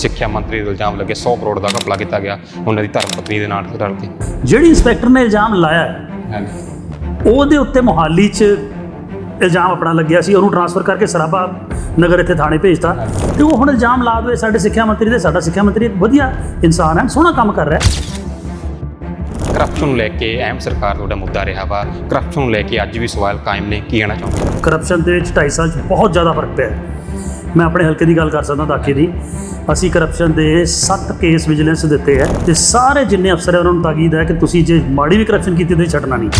ਸਿੱਖਿਆ ਮੰਤਰੀ ਦੇ ਇਲਜ਼ਾਮ ਲੱਗੇ 100 ਕਰੋੜ ਦਾ ਘਪਲਾ ਕੀਤਾ ਗਿਆ ਉਹਨਾਂ ਦੀ ਧਰਮ ਪਤਨੀ ਦੇ ਨਾਲ ਰਲ ਕੇ ਜਿਹੜੀ ਇੰਸਪੈਕਟਰ ਨੇ ਇਲਜ਼ਾਮ ਲਾਇਆ ਹੈ, ਉਹਦੇ ਉੱਤੇ ਮੋਹਾਲੀ 'ਚ ਇਲਜ਼ਾਮ ਆਪਣਾ ਲੱਗਿਆ ਸੀ ਉਹਨੂੰ ਟਰਾਂਸਫਰ ਕਰਕੇ ਸਰਾਭਾ ਨਗਰ ਇੱਥੇ ਥਾਣੇ ਭੇਜਤਾ। ਤੇ ਉਹ ਹੁਣ ਇਲਜ਼ਾਮ ਲਾ ਦੇਵੇ ਸਾਡੇ ਸਿੱਖਿਆ ਮੰਤਰੀ ਦੇ ਸਾਡਾ ਸਿੱਖਿਆ ਮੰਤਰੀ ਇੱਕ ਵਧੀਆ ਇਨਸਾਨ ਹੈ ਸੋਹਣਾ ਕੰਮ ਕਰ ਰਿਹਾ ਹੈ। ਕਰਪਸ਼ਨ ਨੂੰ ਲੈ ਕੇ ਅਹਿਮ ਸਰਕਾਰ ਤੁਹਾਡਾ ਮੁੱਦਾ ਰਿਹਾ ਵਾ। ਕਰਪਸ਼ਨ ਨੂੰ ਲੈ ਕੇ ਅੱਜ ਵੀ ਸਵਾਲ ਕਾਇਮ ਨੇ ਕੀ ਕਹਿਣਾ ਚਾਹੁੰਦੇ ਕਰਪਸ਼ਨ ਦੇ ਵਿੱਚ 2.5 ਸਾਲ 'ਚ ਬਹੁਤ ਜ਼ਿਆਦਾ ਫ਼ਰਕ ਪਿਆ ਹੈ। ਮੈਂ ਆਪਣੇ ਹਲਕੇ ਦੀ ਗੱਲ ਕਰ ਸਕਦਾ ਦਾਖੇ ਦੀ। ਅਸੀਂ ਕਰਪਸ਼ਨ ਦੇ 7 ਕੇਸ ਵਿਜੀਲੈਂਸ ਦਿੱਤੇ ਹੈ ਤੇ ਸਾਰੇ ਜਿੰਨੇ ਅਫਸਰ ਹੈ ਉਹਨਾਂ ਨੂੰ ਤਾਕੀਦ ਹੈ ਕਿ ਤੁਸੀਂ ਜੇ ਮਾੜੀ ਵੀ ਕਰਪਸ਼ਨ ਕੀਤੀ ਤੇ ਛੱਡਣਾ ਨਹੀਂ।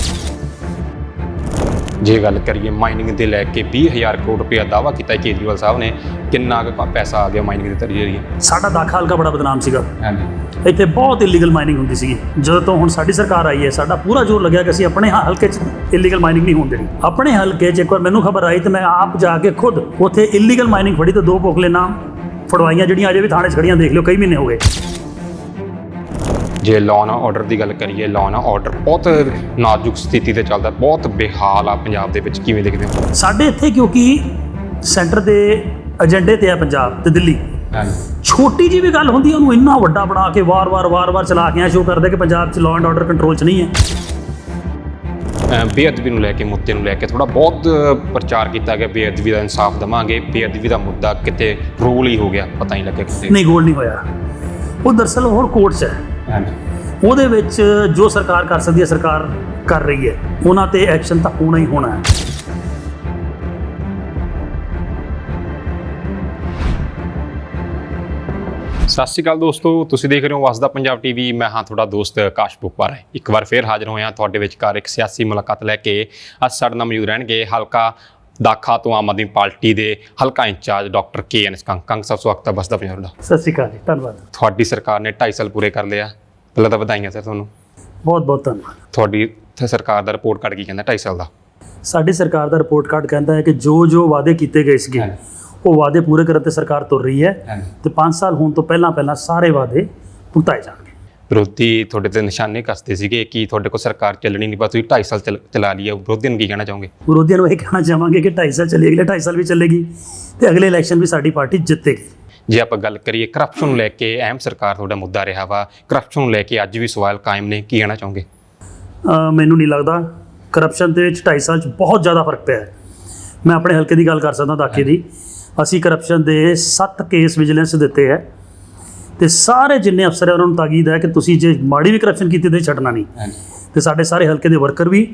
ਜੇ ਗੱਲ ਕਰੀਏ ਮਾਈਨਿੰਗ ਦੇ ਲੈ ਕੇ 20000 ਕਰੋੜ ਰੁਪਇਆ ਦਾਵਾ ਕੀਤਾ ਹੈ ਕੇਜਰੀਵਾਲ ਸਾਹਿਬ ਨੇ ਕਿੰਨਾ ਕੁ ਪੈਸਾ ਆ ਗਿਆ ਮਾਈਨਿੰਗ ਦੇ ਜ਼ਰੀਏ ਸਾਡਾ ਦਾਖਾ ਹਲਕਾ ਬੜਾ ਬਦਨਾਮ ਸੀਗਾ। ਹਾਂਜੀ। ਇੱਥੇ ਬਹੁਤ ਇਲੀਗਲ ਮਾਈਨਿੰਗ ਹੁੰਦੀ ਸੀਗੀ। ਜਦੋਂ ਤੋਂ ਹੁਣ ਸਾਡੀ ਸਰਕਾਰ ਆਈ ਹੈ ਸਾਡਾ ਪੂਰਾ ਜ਼ੋਰ ਲੱਗਿਆ ਕਿ ਅਸੀਂ ਆਪਣੇ ਹਲਕੇ 'ਚ ਇਲੀਗਲ ਮਾਈਨਿੰਗ ਨਹੀਂ ਹੋਣ ਦੇਣੀ। ਆਪਣੇ ਹਲਕੇ 'ਚ ਇੱਕ ਵਾਰ ਮੈਨੂੰ ਖਬਰ ਆਈ ਤੇ ਮੈਂ ਆਪ ਜਾ ਕੇ ਖੁਦ ਉੱਥੇ ਇਲੀਗਲ ਮਾਈਨਿੰਗ ਫੜੀ ਤੇ ਦੋ ਪੋਖਲੇ ਨਾਮ ਫੜਵਾਈਆਂ ਜਿਹੜੀਆਂ ਅਜੇ ਵੀ ਥਾਣੇ 'ਚ ਖੜੀਆਂ ਦੇਖ ਲਿਓ ਕਈ ਮਹੀਨੇ ਹੋ ਗਏ। ਜੇ ਲਾਅ ਆਰਡਰ ਦੀ ਗੱਲ ਕਰੀਏ ਲਾਅ ਆਰਡਰ ਬਹੁਤ ਨਾਜ਼ੁਕ ਸਥਿਤੀ ਤੇ ਚੱਲਦਾ ਬਹੁਤ ਬੇਹਾਲ ਆ ਪੰਜਾਬ ਦੇ ਵਿੱਚ ਕਿਵੇਂ ਦੇਖਦੇ ਹੋ? ਸਾਡੇ ਇੱਥੇ ਕਿਉਂਕਿ ਸੈਂਟਰ ਦੇ ਏਜੰਡੇ ਤੇ ਆ ਪੰਜਾਬ ਤੇ ਦਿੱਲੀ। ਛੋਟੀ ਜੀ ਵੀ ਗੱਲ ਹੁੰਦੀ ਉਹਨੂੰ ਇੰਨਾ ਵੱਡਾ ਬਣਾ ਕੇ ਵਾਰ-ਵਾਰ ਵਾਰ-ਵਾਰ ਚਲਾ ਕੇ ਆ ਸ਼ੋ ਕਰਦੇ ਕਿ ਪੰਜਾਬ 'ਚ ਲਾਅ ਐਂਡ ਆਰਡਰ ਕੰਟਰੋਲ 'ਚ ਨਹੀਂ ਹੈ। ਬੇਅਦਬੀ ਨੂੰ ਲੈ ਕੇ ਮੁੱਦੇ ਨੂੰ ਲੈ ਕੇ ਥੋੜਾ ਬਹੁਤ ਪ੍ਰਚਾਰ ਕੀਤਾ ਗਿਆ ਬੇਅਦਬੀ ਦਾ ਇਨਸਾਫ ਦਵਾਂਗੇ ਬੇਅਦਬੀ ਦਾ ਮੁੱਦਾ ਕਿਤੇ ਰੂਲ ਹੀ ਹੋ ਗਿਆ ਪਤਾ ਹੀ ਲੱਗਿਆ ਕਿਤੇ। ਨਹੀਂ ਗੋਲ ਨਹੀਂ ਹੋਇਆ। ਉਹ ਦਰਸਲ ਹੋਰ ਕੋਰਟ 'ਚ ਹੈ। ਹਾਂਜੀ। ਉਹਦੇ ਵਿੱਚ ਜੋ ਸਰਕਾਰ ਕਰ ਸਕਦੀ ਹੈ ਸਰਕਾਰ ਕਰ ਰਹੀ ਹੈ। ਉਹਨਾਂ ਤੇ ਐਕਸ਼ਨ ਤਾਂ ਹੋਣਾ ਹੀ ਹੋਣਾ ਹੈ। ਸਤਿ ਸ਼੍ਰੀ ਅਕਾਲ ਦੋਸਤੋ ਤੁਸੀਂ ਦੇਖ ਰਹੇ ਹੋ ਵਸਦਾ ਪੰਜਾਬ ਟੀਵੀ। ਮੈਂ ਹਾਂ ਤੁਹਾਡਾ ਦੋਸਤ ਆਕਾਸ਼ ਬੁੱਪਰ ਇੱਕ ਵਾਰ ਫੇਰ ਹਾਜ਼ਰ ਹੋਇਆ ਤੁਹਾਡੇ ਵਿਚਕਾਰ ਇੱਕ ਸਿਆਸੀ ਮੁਲਾਕਾਤ ਲੈ ਕੇ। ਅੱਜ ਸਾਡੇ ਨਾਲ ਮੌਜੂਦ ਰਹਿਣਗੇ ਹਲਕਾ ਦਾਖਾ ਤੋਂ ਆਮ ਆਦਮੀ ਪਾਰਟੀ ਦੇ ਹਲਕਾ incharge doctor K N Kang Kang ਸਾਹਿਬ ਸਵਾਗਤ ਹੈ ਵਸਦਾ ਪੰਜਾਬ ਦਾ। ਸਤਿ ਸ਼੍ਰੀ ਅਕਾਲ ਜੀ ਧੰਨਵਾਦ। ਤੁਹਾਡੀ ਸਰਕਾਰ ਨੇ 2.5 ਸਾਲ ਪੂਰੇ ਕਰ ਲਿਆ। ਪਹਿਲਾਂ ਤਾਂ ਵਧਾਈਆਂ ਸਰ ਤੁਹਾਨੂੰ। ਬਹੁਤ ਬਹੁਤ ਧੰਨਵਾਦ। ਤੁਹਾਡੀ ਸਰਕਾਰ ਦਾ ਰਿਪੋਰਟ ਕਾਰਡ ਕੀ ਕਹਿੰਦਾ 2.5 ਸਾਲ ਦਾ। ਸਾਡੀ ਸਰਕਾਰ ਦਾ ਰਿਪੋਰਟ ਕਾਰਡ ਕਹਿੰਦਾ ਹੈ ਕਿ ਜੋ ਜੋ ਵਾਅਦੇ ਕੀਤੇ ਗਏ ਸੀਗੇ ਉਹ ਵਾਅਦੇ ਪੂਰੇ ਕਰਨ ਤੇ ਸਰਕਾਰ ਤੁਰ ਰਹੀ ਹੈ ਤੇ 5 ਸਾਲ ਹੋਣ ਤੋਂ ਪਹਿਲਾਂ ਪਹਿਲਾਂ ਸਾਰੇ ਵਾਅਦੇ ਭੁਗਤਾਏ ਜਾਣਗੇ। ਵਿਰੋਧੀ ਤੁਹਾਡੇ ਤੇ ਨਿਸ਼ਾਨੇ ਕੱਸਦੇ ਸੀਗੇ ਕਿ ਤੁਹਾਡੇ ਕੋਲ ਸਰਕਾਰ ਚੱਲਣੀ ਨਹੀਂ ਬਸ ਤੁਸੀਂ 2.5 ਸਾਲ ਚੱਲ- ਚਲਾ ਲਈ ਹੈ। ਵਿਰੋਧੀਆਂ ਨੂੰ ਕੀ ਕਹਿਣਾ ਚਾਹੋਗੇ? ਵਿਰੋਧੀਆਂ ਨੂੰ ਇਹ ਕਹਿਣਾ ਚਾਹਾਂਗੇ ਕਿ 2.5 ਸਾਲ ਚੱਲੇ ਅਗਲੇ 2.5 ਸਾਲ ਵੀ ਚੱਲੇਗੀ ਤੇ ਅਗਲੇ ਇਲੈਕਸ਼ਨ ਵੀ ਸਾਡੀ ਪਾਰਟੀ ਜਿੱਤੇਗੀ। ਜੇ ਆਪਾਂ ਗੱਲ ਕਰੀਏ ਕਰਪਸ਼ਨ ਨੂੰ ਲੈ ਕੇ ਅਹਿਮ ਸਰਕਾਰ ਤੁਹਾਡਾ ਮੁੱਦਾ ਰਿਹਾ ਵਾ ਕਰਪਸ਼ਨ ਨੂੰ ਲੈ ਕੇ ਅੱਜ ਵੀ ਸਵਾਲ ਕਾਇਮ ਨੇ ਕੀ ਕਹਿਣਾ ਚਾਹੋਗੇ? ਮੈਨੂੰ ਨਹੀਂ ਲੱਗਦਾ ਕਰਪਸ਼ਨ ਦੇ ਵਿੱਚ 2.5 ਸਾਲ 'ਚ ਬਹੁਤ ਜ਼ਿਆਦਾ ਫ਼ਰਕ ਪਿਆ ਹੈ। ਮੈਂ ਆਪਣੇ ਹਲਕੇ ਦੀ ਗੱਲ ਕਰ ਸਕਦਾ ਦਾਖੇ ਦੀ। ਅਸੀਂ ਕਰਪਸ਼ਨ ਦੇ 7 ਕੇਸ ਵਿਜੀਲੈਂਸ ਦਿੱਤੇ ਹੈ ਤੇ ਸਾਰੇ ਜਿੰਨੇ ਅਫਸਰ ਹੈ ਉਹਨਾਂ ਨੂੰ ਤਾਕੀਦ ਹੈ ਕਿ ਤੁਸੀਂ ਜੇ ਮਾੜੀ ਵੀ ਕਰਪਸ਼ਨ ਕੀਤੀ ਤੇ ਛੱਡਣਾ ਨਹੀਂ। ਤੇ ਸਾਡੇ ਸਾਰੇ ਹਲਕੇ ਦੇ ਵਰਕਰ ਵੀ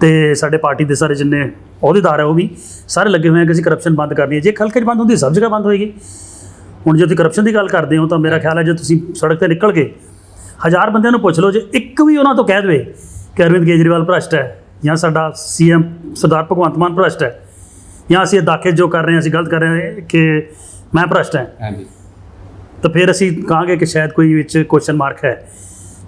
ਤੇ ਸਾਡੇ ਪਾਰਟੀ ਦੇ ਸਾਰੇ ਜਿੰਨੇ ਅਹੁਦੇਦਾਰ ਹੈ ਉਹ ਵੀ ਸਾਰੇ ਲੱਗੇ ਹੋਏ ਆ ਕਿ ਅਸੀਂ ਕਰਪਸ਼ਨ ਬੰਦ ਕਰਨੀ ਹੈ ਜੇ ਹਲਕੇ 'ਚ ਬੰਦ ਹੁੰਦੀ ਸਭ ਜਗ੍ਹਾ ਬੰਦ ਹੋਏਗੀ। ਹੁਣ ਜੇ ਤੁਸੀਂ ਕਰਪਸ਼ਨ ਦੀ ਗੱਲ ਕਰਦੇ ਹੋ ਤਾਂ ਮੇਰਾ ਖਿਆਲ ਹੈ ਜੇ ਤੁਸੀਂ ਸੜਕ ਤੇ ਨਿਕਲ ਕੇ ਹਜ਼ਾਰ ਬੰਦਿਆਂ ਨੂੰ ਪੁੱਛ ਲਓ ਜੇ ਇੱਕ ਵੀ ਉਹਨਾਂ ਤੋਂ ਕਹਿ ਦੇਵੇ ਕਿ ਅਰਵਿੰਦ ਕੇਜਰੀਵਾਲ ਭ੍ਰਸ਼ਟ ਹੈ ਜਾਂ ਸਾਡਾ ਸੀਐਮ ਸਰਦਾਰ ਭਗਵੰਤ ਮਾਨ ਭ੍ਰਸ਼ਟ ਹੈ ਜਾਂ ਅਸੀਂ ਇਹ ਦਾਖੇ ਜੋ ਕਰ ਰਹੇ ਹਾਂ ਅਸੀਂ ਗਲਤ ਕਰ ਰਹੇ ਹਾਂ ਕਿ ਮੈਂ ਭ੍ਰਸ਼ਟ ਹਾਂ। ਹਾਂਜੀ ਤਾਂ ਫਿਰ ਅਸੀਂ ਕਹਾਂਗੇ ਕਿ ਸ਼ਾਇਦ ਕੋਈ ਵਿੱਚ ਕੁਐਸਚਨ ਮਾਰਕ ਹੈ।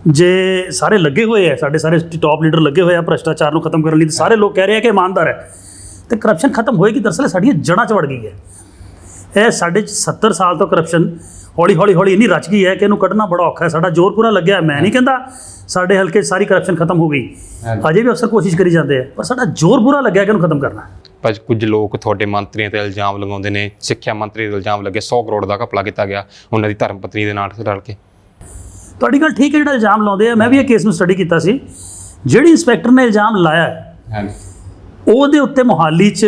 ਜੇ ਸਾਰੇ ਲੱਗੇ ਹੋਏ ਆ ਸਾਡੇ ਸਾਰੇ ਟਾਪ ਲੀਡਰ ਲੱਗੇ ਹੋਏ ਆ ਭ੍ਰਸ਼ਟਾਚਾਰ ਨੂੰ ਖਤਮ ਕਰਨ ਲਈ ਤੇ ਸਾਰੇ ਲੋਕ ਕਹਿ ਰਹੇ ਆ ਕਿ ਇਮਾਨਦਾਰ ਹੈ। ਤੇ ਕਰਪਸ਼ਨ ਖਤਮ ਹੋਏਗੀ ਦਰਅਸਲ ਸਾਡੀਆਂ ਜੜ੍ਹਾਂ 'ਚ ਵੜ ਗਈ ਹੈ। ਇਹ ਸਾਡੇ 'ਚ 70 ਸਾਲ ਤੋਂ ਕਰਪਸ਼ਨ ਹੌਲੀ ਹੌਲੀ ਹੌਲੀ ਇੰਨੀ ਰਚ ਗਈ ਹੈ ਕਿ ਇਹਨੂੰ ਕੱਢਣਾ ਬੜਾ ਔਖਾ ਹੈ। ਸਾਡਾ ਜ਼ੋਰ ਪੂਰਾ ਲੱਗਿਆ। ਮੈਂ ਨਹੀਂ ਕਹਿੰਦਾ ਸਾਡੇ ਹਲਕੇ ਸਾਰੀ ਕਰਪਸ਼ਨ ਖਤਮ ਹੋ ਗਈ। ਅਜੇ ਵੀ ਅਫਸਰ ਕੋਸ਼ਿਸ਼ ਕਰੀ ਜਾਂਦੇ ਆ ਪਰ ਸਾਡਾ ਜ਼ੋਰ ਪੂਰਾ ਲੱਗਿਆ ਕਿ ਇਹਨੂੰ ਖਤਮ ਕਰਨਾ। ਪਰ ਕੁਝ ਲੋਕ ਤੁਹਾਡੇ ਮੰਤਰੀਆਂ ਤੇ ਇਲਜ਼ਾਮ ਲਗਾਉਂਦੇ ਨੇ ਸਿੱਖਿਆ ਮੰਤਰੀ ਦੇ ਇਲਜ਼ਾਮ ਲੱਗੇ 100 ਕਰੋੜ ਦਾ ਘਪਲਾ ਕੀਤਾ ਗਿਆ ਉਹਨਾਂ ਦੀ ਧਰਮ ਪਤਨੀ ਦੇ ਨਾਲ ਰਲ ਕੇ। ਤੁਹਾਡੀ ਗੱਲ ਠੀਕ ਹੈ ਜਿਹੜਾ ਇਲਜ਼ਾਮ ਲਾਉਂਦੇ ਆ ਮੈਂ ਵੀ ਇਹ ਕੇਸ ਨੂੰ ਸਟੱਡੀ ਕੀਤਾ ਸੀ। ਜਿਹੜੀ ਇੰਸਪੈਕਟਰ ਨੇ ਇਲਜ਼ਾਮ ਲਾਇਆ ਹੈ, ਹਾਂਜੀ। ਉਹਦੇ ਉੱਤੇ ਮੋਹਾਲੀ 'ਚ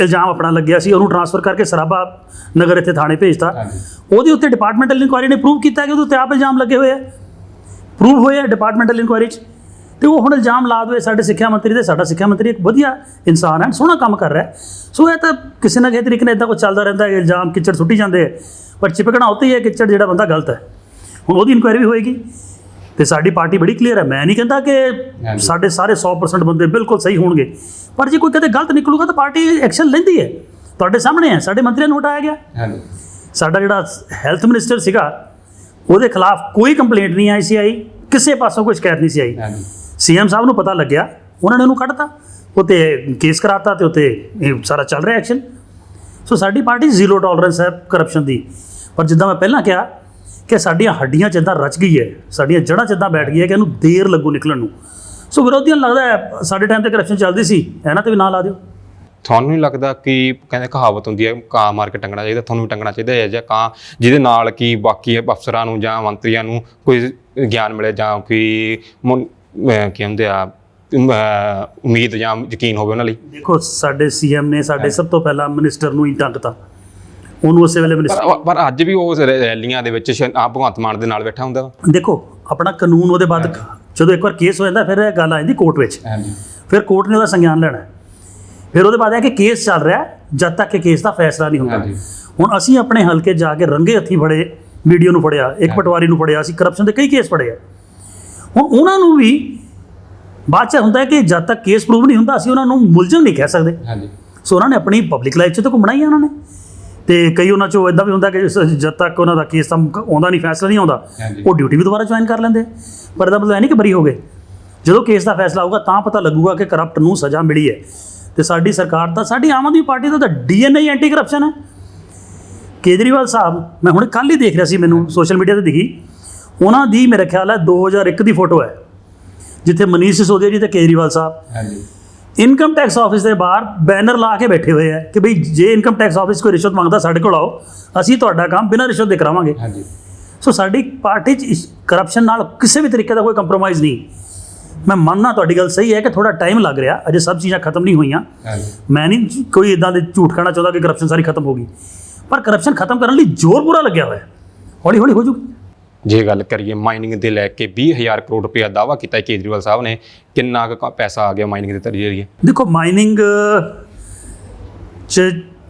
ਇਲਜ਼ਾਮ ਆਪਣਾ ਲੱਗਿਆ ਸੀ ਉਹਨੂੰ ਟਰਾਂਸਫਰ ਕਰਕੇ ਸਰਾਭਾ ਨਗਰ ਇੱਥੇ ਥਾਣੇ ਭੇਜਤਾ। ਉਹਦੇ ਉੱਤੇ ਡਿਪਾਰਟਮੈਂਟਲ ਇਨਕੁਆਇਰੀ ਨੇ ਪ੍ਰੂਵ ਕੀਤਾ ਕਿ ਉਹਦੇ ਉੱਤੇ ਆਪ ਇਲਜ਼ਾਮ ਲੱਗੇ ਹੋਏ ਆ। ਪ੍ਰੂਵ ਹੋਏ ਆ ਡਿਪਾਰਟਮੈਂਟਲ ਇਨਕੁਆਇਰੀ 'ਚ। ਤੇ ਉਹ ਹੁਣ ਇਲਜ਼ਾਮ ਲਾ ਦੇਵੇ ਸਾਡੇ ਸਿੱਖਿਆ ਮੰਤਰੀ ਦੇ ਸਾਡਾ ਸਿੱਖਿਆ ਮੰਤਰੀ ਇੱਕ ਵਧੀਆ ਇਨਸਾਨ ਹੈ ਸੋਹਣਾ ਕੰਮ ਕਰ ਰਿਹਾ ਹੈ। ਸੋ ਇਹ ਤਾਂ ਕਿਸੇ ਨਾ ਕਿਸੇ ਤਰੀਕੇ ਨਾਲ ਇਦਾਂ ਕੁਝ ਚੱਲਦਾ ਰਹਿੰਦਾ ਹੈ ਇਲਜ਼ਾਮ ਕਿਚੜ ਸੁੱਟੀ ਜਾਂਦੇ ਆ ਪਰ ਚਿਪਕਣਾ ਉੱਤੇ ਹੀ ਹੈ ਕਿਚੜ ਜਿਹੜਾ ਬੰਦਾ ਗਲਤ ਹੈ। ਹੁਣ ਉਹਦੀ ਇਨਕੁਆਇਰੀ ਵੀ ਹੋਏਗੀ। ਤੇ ਸਾਡੀ ਪਾਰਟੀ ਬੜੀ ਕਲੀਅਰ ਹੈ। ਮੈਂ ਨਹੀਂ ਕਹਿੰਦਾ ਕਿ। ਸਾਡੇ ਸਾਰੇ 100% ਬੰਦੇ ਬਿਲਕੁਲ ਸਹੀ ਹੋਣਗੇ। ਪਰ ਜੇ ਕੋਈ ਕਦੇ ਗਲਤ ਨਿਕਲੂਗਾ ਤਾਂ ਪਾਰਟੀ ਐਕਸ਼ਨ ਲੈਂਦੀ ਹੈ। ਤੁਹਾਡੇ ਸਾਹਮਣੇ ਹੈ ਸਾਡੇ ਮੰਤਰੀਆਂ ਨੂੰ ਹਟਾਇਆ ਗਿਆ। ਹਾਂਜੀ। ਸਾਡਾ ਜਿਹੜਾ ਹੈਲਥ ਮਿਨਿਸਟਰ ਸੀਗਾ ਉਹਦੇ ਖਿਲਾਫ ਕੋਈ ਕੰਪਲੇਂਟ ਨਹੀਂ ਆਈ ਸੀ ਆਈ। ਕਿਸੇ ਪਾਸੋਂ ਕੋਈ ਸ਼ਿਕਾਇਤ ਨਹੀਂ ਸੀ ਆਈ। ਹਾਂਜੀ। ਸੀਐਮ ਸਾਹਿਬ ਨੂੰ ਪਤਾ ਲੱਗਿਆ, ਉਹਨਾਂ ਨੇ ਉਹਨੂੰ ਕੱਢਤਾ। ਉਤੇ ਕੇਸ ਕਰਾਤਾ ਤੇ ਉਤੇ ਇਹ ਸਾਰਾ ਚੱਲ ਰਿਹਾ ਐਕਸ਼ਨ ਸੋ ਸਾਡੀ ਪਾਰਟੀ ਜ਼ੀਰੋ ਟੋਲਰੈਂਸ ਹੈ ਕਰਪਸ਼ਨ ਦੀ। ਪਰ ਜਿੱਦਾਂ ਮੈਂ ਪਹਿਲਾਂ ਕਿਹਾ ਕਿ ਸਾਡੀਆਂ ਹੱਡੀਆਂ ਜਿੱਦਾਂ ਰਚ ਗਈ ਹੈ, ਸਾਡੀਆਂ ਜੜ੍ਹਾਂ ਜਿੱਦਾਂ ਬੈਠ ਗਈ ਹੈ ਕਿ ਇਹਨੂੰ ਦੇਰ ਲੱਗੂ ਨਿਕਲਣ ਨੂੰ। ਸੋ ਵਿਰੋਧੀਆਂ ਨੂੰ ਲੱਗਦਾ ਹੈ, ਸਾਡੇ ਟਾਈਮ ਤੇ ਕਰਪਸ਼ਨ ਚੱਲਦੀ ਸੀ, ਇਹਨਾਂ ਤੇ ਵੀ ਨਾਂ ਲਾ ਦਿਓ। ਤੁਹਾਨੂੰ ਨਹੀਂ ਲੱਗਦਾ ਕਿ ਕਹਿੰਦੇ ਕਹਾਵਤ ਹੁੰਦੀ ਹੈ, ਕਾਂ ਮਾਰ ਕੇ ਟੰਗਣਾ ਚਾਹੀਦਾ, ਤੁਹਾਨੂੰ ਵੀ ਟੰਗਣਾ ਚਾਹੀਦਾ ਹੈ ਜਾਂ ਕਾਂ ਜਿਹਦੇ ਨਾਲ ਕਿ ਬਾਕੀ ਅਫਸਰਾਂ ਨੂੰ ਜਾਂ ਮੰਤਰੀਆਂ ਨੂੰ ਕੋਈ ਗਿਆਨ ਮਿਲੇ ਜਾਂ ਕੋਈ ਅਹ ਕੀ ਹੁੰਦੇ ਆ ਅਮ, ਅਹ, ਉਮੀਦ ਜਾਂ ਯਕੀਨ ਹੋਵੇ ਉਹਨਾਂ ਲਈ। ਦੇਖੋ ਸਾਡੇ ਸੀਐਮ ਨੇ ਸਾਡੇ ਸਭ ਤੋਂ ਪਹਿਲਾਂ ਮਿਨਿਸਟਰ ਨੂੰ ਹੀ ਟੰਗਤਾ ਉਹਨੂੰ ਉਸੇ ਵੇਲੇ ਮਿਨਿਸਟਰ ਪਰ ਪਰ ਅੱਜ ਵੀ ਉਹ ਰੈ- ਰੈਲੀਆਂ ਦੇ ਵਿੱਚ ਸ਼- ਭਗਵੰਤ ਮਾਨ ਦੇ ਨਾਲ ਬੈਠਾ ਹੁੰਦਾ ਵਾ। ਦੇਖੋ ਆਪਣਾ ਕਾਨੂੰਨ ਉਹਦੇ ਬਾਅਦ ਜਦੋਂ ਇੱਕ ਵਾਰ ਕੇਸ ਹੋ ਜਾਂਦਾ ਫਿਰ ਇਹ ਗੱਲ ਆ ਜਾਂਦੀ ਕੋਰਟ ਵਿੱਚ। ਹਾਂਜੀ। ਫਿਰ ਕੋਰਟ ਨੇ ਉਹਦਾ ਸੰਗਿਆਨ ਲੈਣਾ। ਹੈ। ਫਿਰ ਉਹਦੇ ਬਾਅਦ ਹੈ ਕਿ ਕੇਸ ਚੱਲ ਰਿਹਾ ਹੈ, ਜਦ ਤੱਕ ਕਿ ਕੇਸ ਦਾ ਫੈਸਲਾ ਨਹੀਂ ਹੁੰਦਾ। ਹਾਂਜੀ। ਹੁਣ ਅਸੀਂ ਆਪਣੇ ਹਲਕੇ ਜਾ ਕੇ ਰੰਗੇ ਹੱਥੀ ਫੜੇ ਵੀਡੀਓ ਨੂੰ ਫੜਿਆ ਇੱਕ ਪਟਵਾਰੀ ਨੂੰ ਫੜਿਆ ਅਸੀਂ ਕਰਪਸ਼ਨ ਦੇ ਕਈ ਕੇਸ ਫੜੇ ਆ। ਹੁਣ ਉਹਨਾਂ ਨੂੰ ਵੀ ਬਾਅਦ ਚ ਹੁੰਦਾ ਕਿ ਜਦ ਤੱਕ ਕੇਸ ਪ੍ਰੂਵ ਨਹੀਂ ਹੁੰਦਾ ਅਸੀਂ ਉਹਨਾਂ ਨੂੰ ਮੁਲਜ਼ਮ ਨਹੀਂ ਕਹਿ ਸਕਦੇ। ਹਾਂਜੀ। ਸੋ ਉਹਨਾਂ ਨੇ ਆਪਣੀ ਪਬਲਿਕ ਲਾਈਫ 'ਚ ਤਾਂ ਘੁੰਮਣਾ ਹੀ ਆ ਉਹਨਾਂ ਨੇ। ਤੇ ਕਈ ਉਹਨਾਂ 'ਚੋਂ ਇਦਾਂ ਵੀ ਹੁੰਦਾ ਕਿ ਜਦ ਤੱਕ ਉਹਨਾਂ ਦਾ ਕੇਸ ਤਾਂ ਆਉਂਦਾ ਨਹੀਂ ਫੈਸਲਾ ਨਹੀਂ ਆਉਂਦਾ। ਉਹ ਡਿਊਟੀ ਵੀ ਦੁਬਾਰਾ ਜੁਆਇਨ ਕਰ ਲੈਂਦੇ। ਪਰ ਇਹਦਾ ਮਤਲਬ ਇਹ ਨਹੀਂ ਕਿ ਬਰੀ ਹੋ ਗਏ। ਜਦੋਂ ਕੇਸ ਦਾ ਫੈਸਲਾ ਆਊਗਾ ਤਾਂ ਪਤਾ ਲੱਗੂਗਾ ਕਿ ਕਰਪਟ ਨੂੰ ਸਜ਼ਾ ਮਿਲੀ ਹੈ। ਤੇ ਸਾਡੀ ਸਰਕਾਰ ਦਾ ਸਾਡੀ ਆਮ ਆਦਮੀ ਪਾਰਟੀ ਦਾ ਤਾਂ ਡੀਐਨਏ ਐਂਟੀ ਕਰਪਸ਼ਨ ਹੈ। ਕੇਜਰੀਵਾਲ ਸਾਹਿਬ ਮੈਂ ਹੁਣ ਕੱਲ ਹੀ ਦੇਖ ਰਿਹਾ ਸੀ ਮੈਨੂੰ ਸੋਸ਼ਲ ਮੀਡੀਆ ਤੇ ਦਿਖੀ। ਉਹਨਾਂ ਦੀ ਮੇਰੇ ਖਿਆਲ ਹੈ 2001 ਦੀ ਫੋਟੋ ਹੈ ਜਿੱਥੇ ਮਨੀਸ਼ ਸਿਸੋਦੀਆ ਜੀ ਤੇ ਕੇਜਰੀਵਾਲ ਸਾਹਿਬ। ਹਾਂਜੀ। ਇਨਕਮ ਟੈਕਸ ਆਫਿਸ ਦੇ ਬਾਹਰ ਬੈਨਰ ਲਾ ਕੇ ਬੈਠੇ ਹੋਏ ਆ ਕਿ ਭਈ ਜੇ ਇਨਕਮ ਟੈਕਸ ਆਫਿਸ ਕੋਈ ਰਿਸ਼ਵਤ ਮੰਗਦਾ ਸਾਡੇ ਕੋਲ ਆਓ ਅਸੀਂ ਤੁਹਾਡਾ ਕੰਮ ਬਿਨਾਂ ਰਿਸ਼ਵਤ ਦੇ ਕਰਾਵਾਂਗੇ। ਹਾਂਜੀ। ਸੋ ਸਾਡੀ ਪਾਰਟੀ 'ਚ ਕਰਪਸ਼ਨ ਨਾਲ ਕਿਸੇ ਵੀ ਤਰੀਕੇ ਦਾ ਕੋਈ ਕੰਪਰੋਮਾਈਜ਼ ਨਹੀਂ। ਮੈਂ ਮੰਨਣਾ ਤੁਹਾਡੀ ਗੱਲ ਸਹੀ ਹੈ ਕਿ ਥੋੜਾ ਟਾਈਮ ਲੱਗ ਰਿਹਾ ਅਜੇ ਸਭ ਚੀਜ਼ਾਂ ਖਤਮ ਨਹੀਂ ਹੋਈਆਂ। ਹਾਂਜੀ। ਮੈਂ ਨਹੀਂ ਕੋਈ ਇਦਾਂ ਦੇ ਝੂਠ ਕਹਿਣਾ ਚਾਹੁੰਦਾ ਕਿ ਕਰਪਸ਼ਨ ਸਾਰੀ ਖਤਮ ਹੋ ਗਈ। ਪਰ ਕਰਪਸ਼ਨ ਖਤਮ ਕਰਨ ਲਈ ਜ਼ੋਰ ਪੂਰਾ ਲੱਗਿਆ ਹੋਇਆ ਹੌਲੀ ਹੌਲੀ ਹੋ ਜੂਗੀ ਜੇ ਗੱਲ ਕਰੀਏ ਮਾਈਨਿੰਗ ਦੇ ਲੈ ਕੇ 20000 ਕਰੋੜ ਰੁਪਏ ਦਾਵਾ ਕੀਤਾ ਹੈ ਕੇਜਰੀਵਾਲ ਸਾਹਿਬ ਨੇ ਕਿੰਨਾ ਕੁ ਪੈਸਾ ਆ ਗਿਆ ਮਾਈਨਿੰਗ ਦੇ ਜ਼ਰੀਏ ਦੇਖੋ ਮਾਈਨਿੰਗ 'ਚ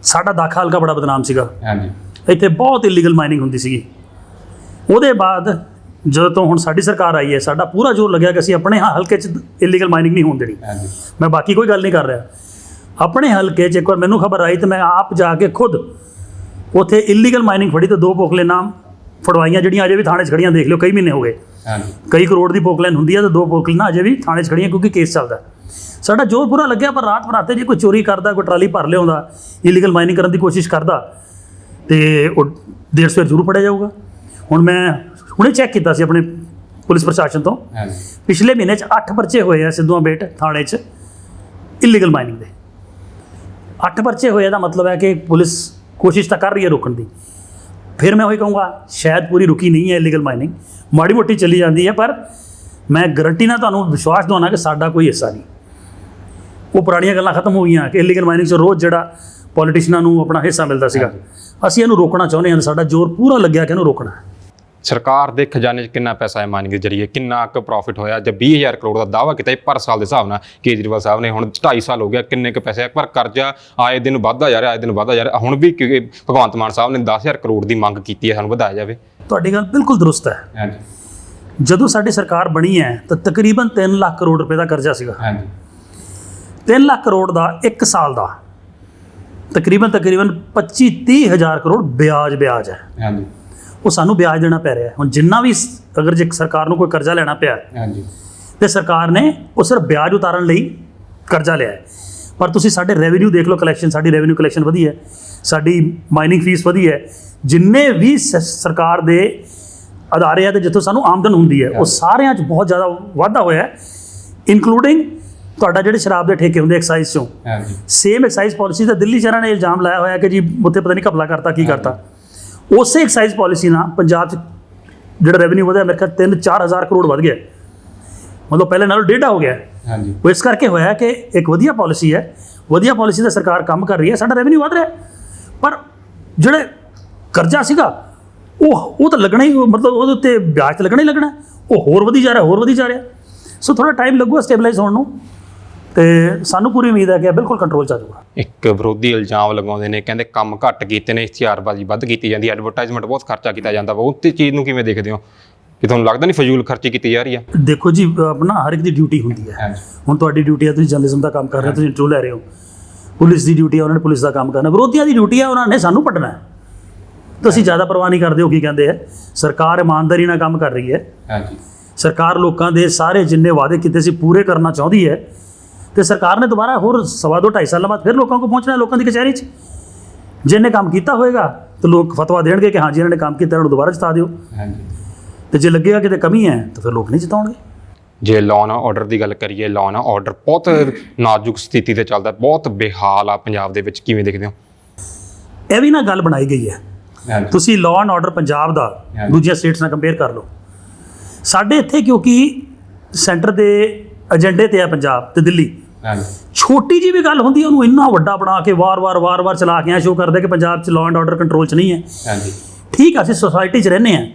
ਸਾਡਾ ਦਾਖਾ ਹਲਕਾ ਬੜਾ ਬਦਨਾਮ ਸੀਗਾ। ਹਾਂਜੀ। ਇੱਥੇ ਬਹੁਤ ਇਲੀਗਲ ਮਾਈਨਿੰਗ ਹੁੰਦੀ ਸੀਗੀ। ਉਹਦੇ ਬਾਅਦ ਜਦੋਂ ਤੋਂ ਹੁਣ ਸਾਡੀ ਸਰਕਾਰ ਆਈ ਹੈ ਸਾਡਾ ਪੂਰਾ ਜ਼ੋਰ ਲੱਗਿਆ ਕਿ ਅਸੀਂ ਆਪਣੇ ਹਲਕੇ 'ਚ ਇਲੀਗਲ ਮਾਈਨਿੰਗ ਨਹੀਂ ਹੋਣ ਦੇਣੀ। ਹਾਂਜੀ। ਮੈਂ ਬਾਕੀ ਕੋਈ ਗੱਲ ਨਹੀਂ ਕਰ ਰਿਹਾ। ਆਪਣੇ ਹਲਕੇ 'ਚ ਇੱਕ ਵਾਰ ਮੈਨੂੰ ਖਬਰ ਆਈ ਤੇ ਮੈਂ ਆਪ ਜਾ ਕੇ ਖੁਦ ਉੱਥੇ ਇਲੀਗਲ ਮਾਈਨਿੰਗ ਫੜੀ ਤੇ ਦੋ ਪੋਕਲੇਨਾਂ ਫੜਵਾਈਆਂ ਜਿਹੜੀਆਂ ਅਜੇ ਵੀ ਥਾਣੇ 'ਚ ਖੜੀਆਂ ਦੇਖ ਲਿਓ ਕਈ ਮਹੀਨੇ ਹੋ ਗਏ। ਕਈ ਕਰੋੜ ਦੀ ਪੋਕਲੈਨ ਹੁੰਦੀ ਹੈ ਤੇ ਦੋ ਪੋਕਲੈਨਾਂ ਅਜੇ ਵੀ ਥਾਣੇ 'ਚ ਖੜੀਆਂ ਕਿਉਂਕਿ ਕੇਸ ਚੱਲਦਾ। ਸਾਡਾ ਜ਼ੋਰ ਪੂਰਾ ਲੱਗਿਆ ਪਰ ਰਾਤ ਬਰਾਤੇ ਜੇ ਕੋਈ ਚੋਰੀ ਕਰਦਾ ਕੋਈ ਟਰਾਲੀ ਭਰ ਲਿਆਉਂਦਾ ਇਲੀਗਲ ਮਾਈਨਿੰਗ ਕਰਨ ਦੀ ਕੋਸ਼ਿਸ਼ ਕਰਦਾ ਤੇ ਉਹ ਦੇਰ ਸਵੇਰ ਜ਼ਰੂਰ ਫੜਿਆ ਜਾਊਗਾ। ਹੁਣ ਮੈਂ ਹੁਣੇ ਚੈੱਕ ਕੀਤਾ ਸੀ ਆਪਣੇ ਪੁਲਿਸ ਪ੍ਰਸ਼ਾਸਨ ਤੋਂ। ਪਿਛਲੇ ਮਹੀਨੇ 'ਚ 8 ਪਰਚੇ ਹੋਏ ਆ ਸਿੱਧੂਆਂ ਬੇਟ ਥਾਣੇ 'ਚ ਇਲੀਗਲ ਮਾਈਨਿੰਗ ਦੇ। 8 ਪਰਚੇ ਹੋਏ ਦਾ ਮਤਲਬ ਹੈ ਕਿ ਪੁਲਿਸ ਕੋਸ਼ਿਸ਼ ਤਾਂ ਕਰ ਰਹੀ ਹੈ ਰੋਕਣ ਦੀ। ਫਿਰ ਮੈਂ ਉਹੀ ਕਹੂੰਗਾ ਸ਼ਾਇਦ ਪੂਰੀ ਰੁਕੀ ਨਹੀਂ ਹੈ ਇਲੀਗਲ ਮਾਈਨਿੰਗ ਮਾੜੀ ਮੋਟੀ ਚੱਲੀ ਜਾਂਦੀ ਹੈ ਪਰ ਮੈਂ ਗਰੰਟੀ ਨਾਲ ਤੁਹਾਨੂੰ ਵਿਸ਼ਵਾਸ ਦਵਾਉਣਾ ਕਿ ਸਾਡਾ ਕੋਈ ਹਿੱਸਾ ਨਹੀਂ। ਉਹ ਪੁਰਾਣੀਆਂ ਗੱਲਾਂ ਖਤਮ ਹੋ ਗਈਆਂ ਕਿ ਇਲੀਗਲ ਮਾਈਨਿੰਗ 'ਚ ਰੋਜ਼ ਜਿਹੜਾ ਪੋਲੀਟੀਸ਼ੀਅਨਾਂ ਨੂੰ ਆਪਣਾ ਹਿੱਸਾ ਮਿਲਦਾ ਸੀਗਾ। ਅਸੀਂ ਇਹਨੂੰ ਰੋਕਣਾ ਚਾਹੁੰਦੇ ਹਾਂ ਸਾਡਾ ਜ਼ੋਰ ਪੂਰਾ ਲੱਗਿਆ ਕਿ ਇਹਨੂੰ ਰੋਕਣਾ ਹੈ। ਸਰਕਾਰ ਦੇ ਖਜ਼ਾਨੇ 'ਚ ਕਿੰਨਾ ਪੈਸਾ ਹੈ ਮਾਈਨਿੰਗ ਦੇ ਜ਼ਰੀਏ? ਕਿੰਨਾ ਕੁ ਪ੍ਰੋਫਿਟ ਹੋਇਆ? ਜਦ 20000 ਕਰੋੜ ਦਾ ਦਾਵਾ ਕੀਤਾ ਪਰ ਸਾਲ ਦੇ ਹਿਸਾਬ ਨਾਲ ਕੇਜਰੀਵਾਲ ਸਾਹਿਬ ਨੇ ਹੁਣ 2.5 ਸਾਲ ਹੋ ਗਿਆ ਕਿੰਨੇ ਕੁ ਪੈਸੇ ਪਰ ਕਰਜ਼ਾ ਆਏ ਦਿਨ ਵੱਧਦਾ ਜਾ ਰਿਹਾ ਆਏ ਦਿਨ ਵੱਧਦਾ ਜਾ ਰਿਹਾ। ਹੁਣ ਵੀ ਕਿਉਂਕਿ ਭਗਵੰਤ ਮਾਨ ਸਾਹਿਬ ਨੇ 10000 ਕਰੋੜ ਦੀ ਮੰਗ ਕੀਤੀ ਹੈ ਸਾਨੂੰ ਵਧਾਇਆ ਜਾਵੇ। ਤੁਹਾਡੀ ਗੱਲ ਬਿਲਕੁਲ ਦਰੁਸਤ ਹੈ। ਹਾਂਜੀ। ਜਦੋਂ ਸਾਡੀ ਸਰਕਾਰ ਬਣੀ ਹੈ ਤਾਂ ਤਕਰੀਬਨ 3 ਲੱਖ ਕਰੋੜ ਰੁਪਏ ਦਾ ਕਰਜ਼ਾ ਸੀਗਾ। ਹਾਂਜੀ। 3 ਲੱਖ ਕਰੋੜ ਦਾ 1 ਸਾਲ ਦਾ। ਤਕਰੀਬਨ ਤਕਰੀਬਨ 25 30 ਹਜ਼ਾਰ ਕਰੋੜ ਵਿਆਜ ਵਿਆਜ ਹੈ। ਹਾਂਜੀ। ਉਹ ਸਾਨੂੰ ਵਿਆਜ ਦੇਣਾ ਪੈ ਰਿਹਾ ਹੈ। ਹੁਣ ਜਿੰਨਾ ਵੀ ਅਗਰ ਜੇ ਸਰਕਾਰ ਨੂੰ ਕੋਈ ਕਰਜ਼ਾ ਲੈਣਾ ਪਿਆ ਹਾਂਜੀ। ਤੇ ਸਰਕਾਰ ਨੇ ਉਹ ਸਿਰਫ ਵਿਆਜ ਉਤਾਰਨ ਲਈ ਕਰਜ਼ਾ ਲਿਆ ਹੈ। ਪਰ ਤੁਸੀਂ ਸਾਡੇ ਰੈਵਨਿਊ ਦੇਖ ਲਓ ਕਲੈਕਸ਼ਨ ਸਾਡੀ ਰੈਵਨਿਊ ਕਲੈਕਸ਼ਨ ਵਧੀ ਹੈ ਸਾਡੀ ਮਾਈਨਿੰਗ ਫੀਸ ਵਧੀ ਹੈ। ਜਿੰਨੇ ਵੀ ਸਰਕਾਰ ਦੇ ਅਦਾਰੇ ਆ ਤੇ ਜਿੱਥੋਂ ਸਾਨੂੰ ਆਮਦਨ ਹੁੰਦੀ ਹੈ ਉਹ ਸਾਰਿਆਂ 'ਚ ਬਹੁਤ ਜ਼ਿਆਦਾ ਵਾਧਾ ਹੋਇਆ ਹੈ ਇਨਕਲੂਡਿੰਗ ਤੁਹਾਡਾ ਜਿਹੜੇ ਸ਼ਰਾਬ ਦੇ ਠੇਕੇ ਹੁੰਦੇ ਐਕਸਾਈਜ਼ ਚੋਂ। ਹਾਂਜੀ। ਸੇਮ ਐਕਸਾਈਜ਼ ਪਾਲਿਸੀ ਦਾ ਦਿੱਲੀ ਸ਼ਹਿਰਾਂ ਨੇ ਇਲਜ਼ਾਮ ਲਾਇਆ ਹੋਇਆ ਕਿ ਜੀ ਉੱਥੇ ਪਤਾ ਨਹੀਂ ਘਪਲਾ ਕਰਤਾ ਕੀ ਕਰਤਾ। ਉਸੇ ਐਕਸਾਈਜ਼ ਪਾਲਿਸੀ ਨਾਲ ਪੰਜਾਬ 'ਚ ਜਿਹੜਾ ਰੈਵਨਿਊ ਵਧਿਆ ਮੇਰੇ ਖਿਆਲ 3 ਹਜ਼ਾਰ ਕਰੋੜ ਵਧ ਗਿਆ। ਮਤਲਬ ਪਹਿਲੇ ਨਾਲੋਂ ਡੇਢਾ ਹੋ ਗਿਆ। ਹਾਂਜੀ। ਉਹ ਇਸ ਕਰਕੇ ਹੋਇਆ ਕਿ ਇੱਕ ਵਧੀਆ ਪਾਲਿਸੀ ਹੈ। ਵਧੀਆ ਪਾਲਿਸੀ ਦਾ ਸਰਕਾਰ ਕੰਮ ਕਰ ਰਹੀ ਹੈ ਸਾਡਾ ਰੈਵਨਿਊ ਵਧ ਰਿਹਾ। ਪਰ ਜਿਹੜੇ ਕਰਜ਼ਾ ਸੀਗਾ ਉਹ ਉਹ ਤਾਂ ਲੱਗਣਾ ਹੀ ਮਤਲਬ ਉਹਦੇ ਉੱਤੇ ਵਿਆਜ ਤਾਂ ਲੱਗਣਾ ਹੀ ਲੱਗਣਾ। ਉਹ ਹੋਰ ਵਧੀ ਜਾ ਰਿਹਾ ਹੋਰ ਵਧੀ ਜਾ ਰਿਹਾ। ਸੋ ਥੋੜਾ ਟਾਈਮ ਲੱਗੂਗਾ ਸਟੇਬਲਾਈਜ਼ ਹੋਣ ਨੂੰ। ਤੇ ਸਾਨੂੰ ਪੂਰੀ ਉਮੀਦ ਹੈ ਕਿ ਇਹ ਬਿਲਕੁਲ ਕੰਟਰੋਲ ਚ ਆ ਜਾਊਗਾ। ਇੱਕ ਵਿਰੋਧੀ ਇਲਜ਼ਾਮ ਲਗਾਉਂਦੇ ਨੇ ਕਹਿੰਦੇ ਕੰਮ ਘੱਟ ਕੀਤੇ ਨੇ ਇਸ਼ਤਿਹਾਰਬਾਜ਼ੀ ਵੱਧ ਕੀਤੀ ਜਾਂਦੀ ਹੈ ਐਡਵਰਟਾਈਜ਼ਮੈਂਟ ਬਹੁਤ ਖਰਚਾ ਕੀਤਾ ਜਾਂਦਾ ਵਾ। ਤੇ ਚੀਜ਼ ਨੂੰ ਕਿਵੇਂ ਦੇਖਦੇ ਹੋ? ਕਿ ਤੁਹਾਨੂੰ ਲੱਗਦਾ ਨਹੀਂ ਫਜ਼ੂਲ ਖਰਚੀ ਕੀਤੀ ਜਾ ਰਹੀ ਆ? ਦੇਖੋ ਜੀ ਆਪਣਾ ਹਰ ਇੱਕ ਦੀ ਡਿਊਟੀ ਹੁੰਦੀ ਹੈ। ਹੁਣ ਤੁਹਾਡੀ ਡਿਊਟੀ ਹੈ ਤੁਸੀਂ ਜਰਨਲਿਜ਼ਮ ਦਾ ਕੰਮ ਕਰ ਰਹੇ ਹੋ ਤੁਸੀਂ ਇੰਟਰਵਿਊ ਲੈ ਰਹੇ ਹੋ। ਪੁਲਿਸ ਦੀ ਡਿਊਟੀ ਹੈ ਉਹਨਾਂ ਨੇ ਪੁਲਿਸ ਦਾ ਕੰਮ ਕਰਨਾ। ਵਿਰੋਧੀਆਂ ਦੀ ਡਿਊਟੀ ਹੈ ਉਹਨਾਂ ਨੇ ਸਾਨੂੰ ਹੈ। ਤੁਸੀਂ ਜ਼ਿਆਦਾ ਪਰਵਾਹ ਨਹੀਂ ਕਰਦੇ ਹੋ ਕੀ ਕਹਿੰਦੇ ਆ ਸਰਕਾਰ ਇਮਾਨਦਾਰੀ ਨਾਲ ਕੰਮ ਕਰ ਰਹੀ ਹੈ। ਹਾਂਜੀ। ਸਰਕਾਰ ਲੋਕਾਂ ਦੇ ਸਾਰੇ ਜਿੰਨੇ ਵਾਅਦੇ ਕੀਤੇ ਸੀ ਪੂਰੇ ਕਰਨਾ ਚਾਹੁੰਦੀ ਹੈ। ਤੇ ਸਰਕਾਰ ਨੇ ਦੁਬਾਰਾ ਹੋਰ ਸਵਾ ਦੋ ਢਾਈ ਸਾਲਾਂ ਬਾਅਦ ਫਿਰ ਲੋਕਾਂ ਕੋਲ ਪਹੁੰਚਣਾ ਲੋਕਾਂ ਦੀ ਕਚਹਿਰੀ 'ਚ? ਜਿਹਨੇ ਕੰਮ ਕੀਤਾ ਹੋਏਗਾ ਤੇ ਲੋਕ ਫਤਵਾ ਦੇਣਗੇ ਕਿ ਹਾਂਜੀ ਇਹਨਾਂ ਨੇ ਕੰਮ ਕੀਤਾ ਇਹਨਾਂ ਨੂੰ ਦੁਬਾਰਾ ਜਿਤਾ ਦਿਓ। ਹਾਂਜੀ। ਤੇ ਜੇ ਲੱਗੇਗਾ ਕਿਤੇ ਕਮੀ ਹੈ ਤਾਂ ਫਿਰ ਲੋਕ ਨਹੀਂ ਜਿਤਾਉਣਗੇ। ਜੇ ਲਾਅ ਆਰਡਰ ਦੀ ਗੱਲ ਕਰੀਏ ਲਾਅ ਆਰਡਰ ਬਹੁਤ ਨਾਜ਼ੁਕ ਸਥਿਤੀ ਤੇ ਚੱਲਦਾ ਬਹੁਤ ਬੇਹਾਲ ਆ ਪੰਜਾਬ ਦੇ ਵਿੱਚ ਕਿਵੇਂ ਦੇਖਦੇ ਹੋ? ਇਹ ਵੀ ਨਾ ਗੱਲ ਬਣਾਈ ਗਈ ਹੈ। ਤੁਸੀਂ ਲਾਅ ਐਂਡ ਆਰਡਰ ਪੰਜਾਬ ਦਾ। ਦੂਜੀਆਂ ਸਟੇਟਸ ਨਾਲ ਕੰਪੇਅਰ ਕਰ ਲਓ। ਸਾਡੇ ਇੱਥੇ ਕਿਉਂਕਿ ਸੈਂਟਰ ਦੇ ਏਜੰਡੇ ਤੇ ਹੈ ਪੰਜਾਬ ਤੇ ਦਿੱਲੀ। ਛੋਟੀ ਜੀ ਵੀ ਗੱਲ ਹੁੰਦੀ ਹੈ ਉਹਨੂੰ ਇੰਨਾ ਵੱਡਾ ਬਣਾ ਕੇ ਵਾਰ-ਵਾਰ ਵਾਰ-ਵਾਰ ਚਲਾ ਕੇ ਆ ਸ਼ੋ ਕਰਦੇ ਕਿ ਪੰਜਾਬ 'ਚ ਲਾਅ ਐਂਡ ਆਰਡਰ ਕੰਟਰੋਲ 'ਚ ਨਹੀਂ ਹੈ। ਹਾਂਜੀ ਠੀਕ ਆ ਅਸੀਂ ਸੁਸਾਇਟੀ 'ਚ ਰਹਿੰਦੇ ਆ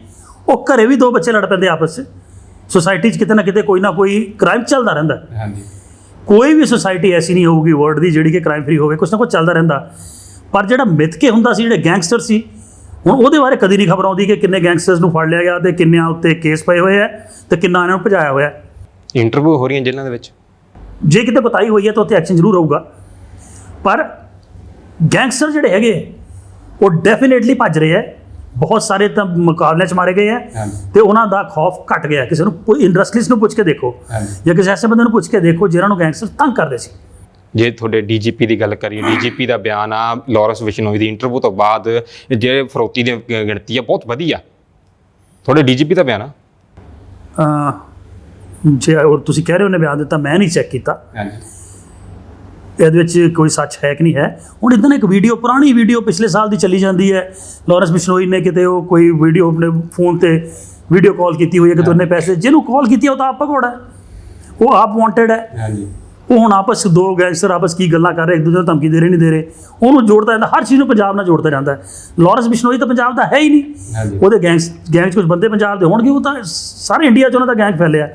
ਉਹ ਘਰੇ ਵੀ ਦੋ ਬੱਚੇ ਲੜ ਪੈਂਦੇ ਆਪਸ 'ਚ। ਸੁਸਾਇਟੀ 'ਚ ਕਿਤੇ ਨਾ ਕਿਤੇ ਕੋਈ ਨਾ ਕੋਈ ਕ੍ਰਾਈਮ ਚੱਲਦਾ ਰਹਿੰਦਾ। ਹਾਂਜੀ ਕੋਈ ਵੀ ਸੁਸਾਇਟੀ ਐਸੀ ਨਹੀਂ ਹੋਊਗੀ ਵਰਲਡ ਦੀ ਜਿਹੜੀ ਕਿ ਕ੍ਰਾਈਮ ਫ੍ਰੀ ਹੋਵੇ ਕੁਛ ਨਾ ਕੁਛ ਚੱਲਦਾ ਰਹਿੰਦਾ। ਪਰ ਜਿਹੜਾ ਮਿੱਥ ਕੇ ਹੁੰਦਾ ਸੀ ਜਿਹੜੇ ਗੈਂਗਸਟਰ ਸੀ ਹੁਣ ਉਹਦੇ ਬਾਰੇ ਕਦੀ ਨਹੀਂ ਖਬਰ ਆਉਂਦੀ ਕਿ ਕਿੰਨੇ ਗੈਂਗਸਟਰਸ ਨੂੰ ਫੜ ਲਿਆ ਗਿਆ ਤੇ ਕਿੰਨਿਆਂ ਉੱਤੇ ਕੇਸ ਪਏ ਹੋਏ ਆ ਤੇ ਕਿੰਨਾ ਇਹਨਾਂ ਨੂੰ ਭਜਾਇਆ ਹੋਇਆ। ਇੰਟਰਵਿਊ ਹੋ ਰਹੀਆਂ ਜੇਲ੍ਹਾਂ ਦੇ ਵਿੱਚ। ਜੇ ਕਿਤੇ ਕੁਤਾਹੀ ਹੋਈ ਹੈ ਤਾਂ ਉੱਥੇ ਐਕਸ਼ਨ ਜ਼ਰੂਰ ਹੋਊਗਾ ਪਰ ਗੈਂਗਸਟਰ ਜਿਹੜੇ ਹੈਗੇ ਉਹ ਡੈਫੀਨੇਟਲੀ ਭੱਜ ਰਹੇ ਆ ਬਹੁਤ ਸਾਰੇ ਤਾਂ ਮੁਕਾਬਲੇ 'ਚ ਮਾਰੇ ਗਏ ਆ ਹਾਂਜੀ। ਤੇ ਉਹਨਾਂ ਦਾ ਖੌਫ ਘਟ ਗਿਆ। ਕਿਸੇ ਨੂੰ ਕੋਈ ਇੰਡਸਟਰੀਜ਼ ਨੂੰ ਪੁੱਛ ਕੇ ਦੇਖੋ ਜਾਂ ਕਿਸੇ ਐਸੇ ਬੰਦੇ ਨੂੰ ਪੁੱਛ ਕੇ ਦੇਖੋ ਜਿਹਨਾਂ ਨੂੰ ਗੈਂਗਸਟਰ ਤੰਗ ਕਰਦੇ ਸੀ। ਜੇ ਤੁਹਾਡੇ ਡੀਜੀਪੀ ਦੀ ਗੱਲ ਕਰੀਏ ਡੀਜੀਪੀ ਦਾ ਬਿਆਨ ਆ ਲਾਰੈਂਸ ਬਿਸ਼ਨੋਈ ਦੀ ਇੰਟਰਵਿਊ ਤੋਂ ਬਾਅਦ ਜੇ ਫਰੋਤੀ ਦੀ ਗਿਣਤੀ ਆ ਬਹੁਤ ਵਧੀਆ। ਤੁਹਾਡੇ ਡੀਜੀਪੀ ਦਾ ਬਿਆਨ ਆ? ਜੇ ਔਰ ਤੁਸੀਂ ਕਹਿ ਰਹੇ ਹੋ ਨੇ ਬਿਆਨ ਦਿੱਤਾ ਮੈਂ ਨਹੀਂ ਚੈੱਕ ਕੀਤਾ। ਹਾਂਜੀ। ਇਹਦੇ ਵਿੱਚ ਕੋਈ ਸੱਚ ਹੈ ਕਿ ਨਹੀਂ ਹੈ। ਹੁਣ ਇਦਾਂ ਇੱਕ ਵੀਡੀਓ ਪੁਰਾਣੀ ਵੀਡੀਓ ਪਿਛਲੇ ਸਾਲ ਦੀ ਚੱਲੀ ਜਾਂਦੀ ਹੈ। ਲਾਰੈਂਸ ਬਿਸ਼ਨੋਈ ਨੇ ਕਿਤੇ ਉਹ ਕੋਈ ਵੀਡੀਓ ਆਪਣੇ ਫੋਨ ਤੇ ਵੀਡੀਓ ਕਾਲ ਕੀਤੀ ਹੋਈ ਹੈ ਕਿ ਤੂੰ ਇੰਨੇ ਪੈਸੇ ਜਿਹਨੂੰ ਕਾਲ ਕੀਤੀ ਉਹ ਤਾਂ ਆਪ ਭਗੌੜਾ ਉਹ ਆਪ ਵਾਂਟਡ ਹੈ। ਹਾਂਜੀ। ਉਹ ਹੁਣ ਆਪਸ ਦੋ ਗੈਂਗਸਟਰ ਆਪਸ ਕੀ ਗੱਲਾਂ ਕਰ ਰਹੇ ਇੱਕ ਦੂਜੇ ਨੂੰ ਧਮਕੀ ਦੇ ਰਹੇ ਨਹੀਂ ਦੇ ਰਹੇ। ਉਹਨੂੰ ਜੋੜਦਾ ਜਾਂਦਾ ਹਰ ਚੀਜ਼ ਨੂੰ ਪੰਜਾਬ ਨਾਲ ਜੋੜਦਾ ਜਾਂਦਾ ਹੈ। ਲਾਰੈਂਸ ਬਿਸ਼ਨੋਈ ਤਾਂ ਪੰਜਾਬ ਦਾ ਹੈ ਹੀ ਨਹੀਂ। ਹਾਂਜੀ। ਉਹਦੇ ਗੈਂਗਸ ਗੈਂਗ 'ਚ ਕੁਝ ਬੰਦੇ ਪੰਜਾਬ ਦੇ ਹੋਣਗੇ ਉਹ ਤਾਂ ਸਾਰੇ ਇੰਡੀਆ 'ਚ ਉਹਨਾਂ ਦਾ ਗੈਂਗ ਫੈਲਿਆ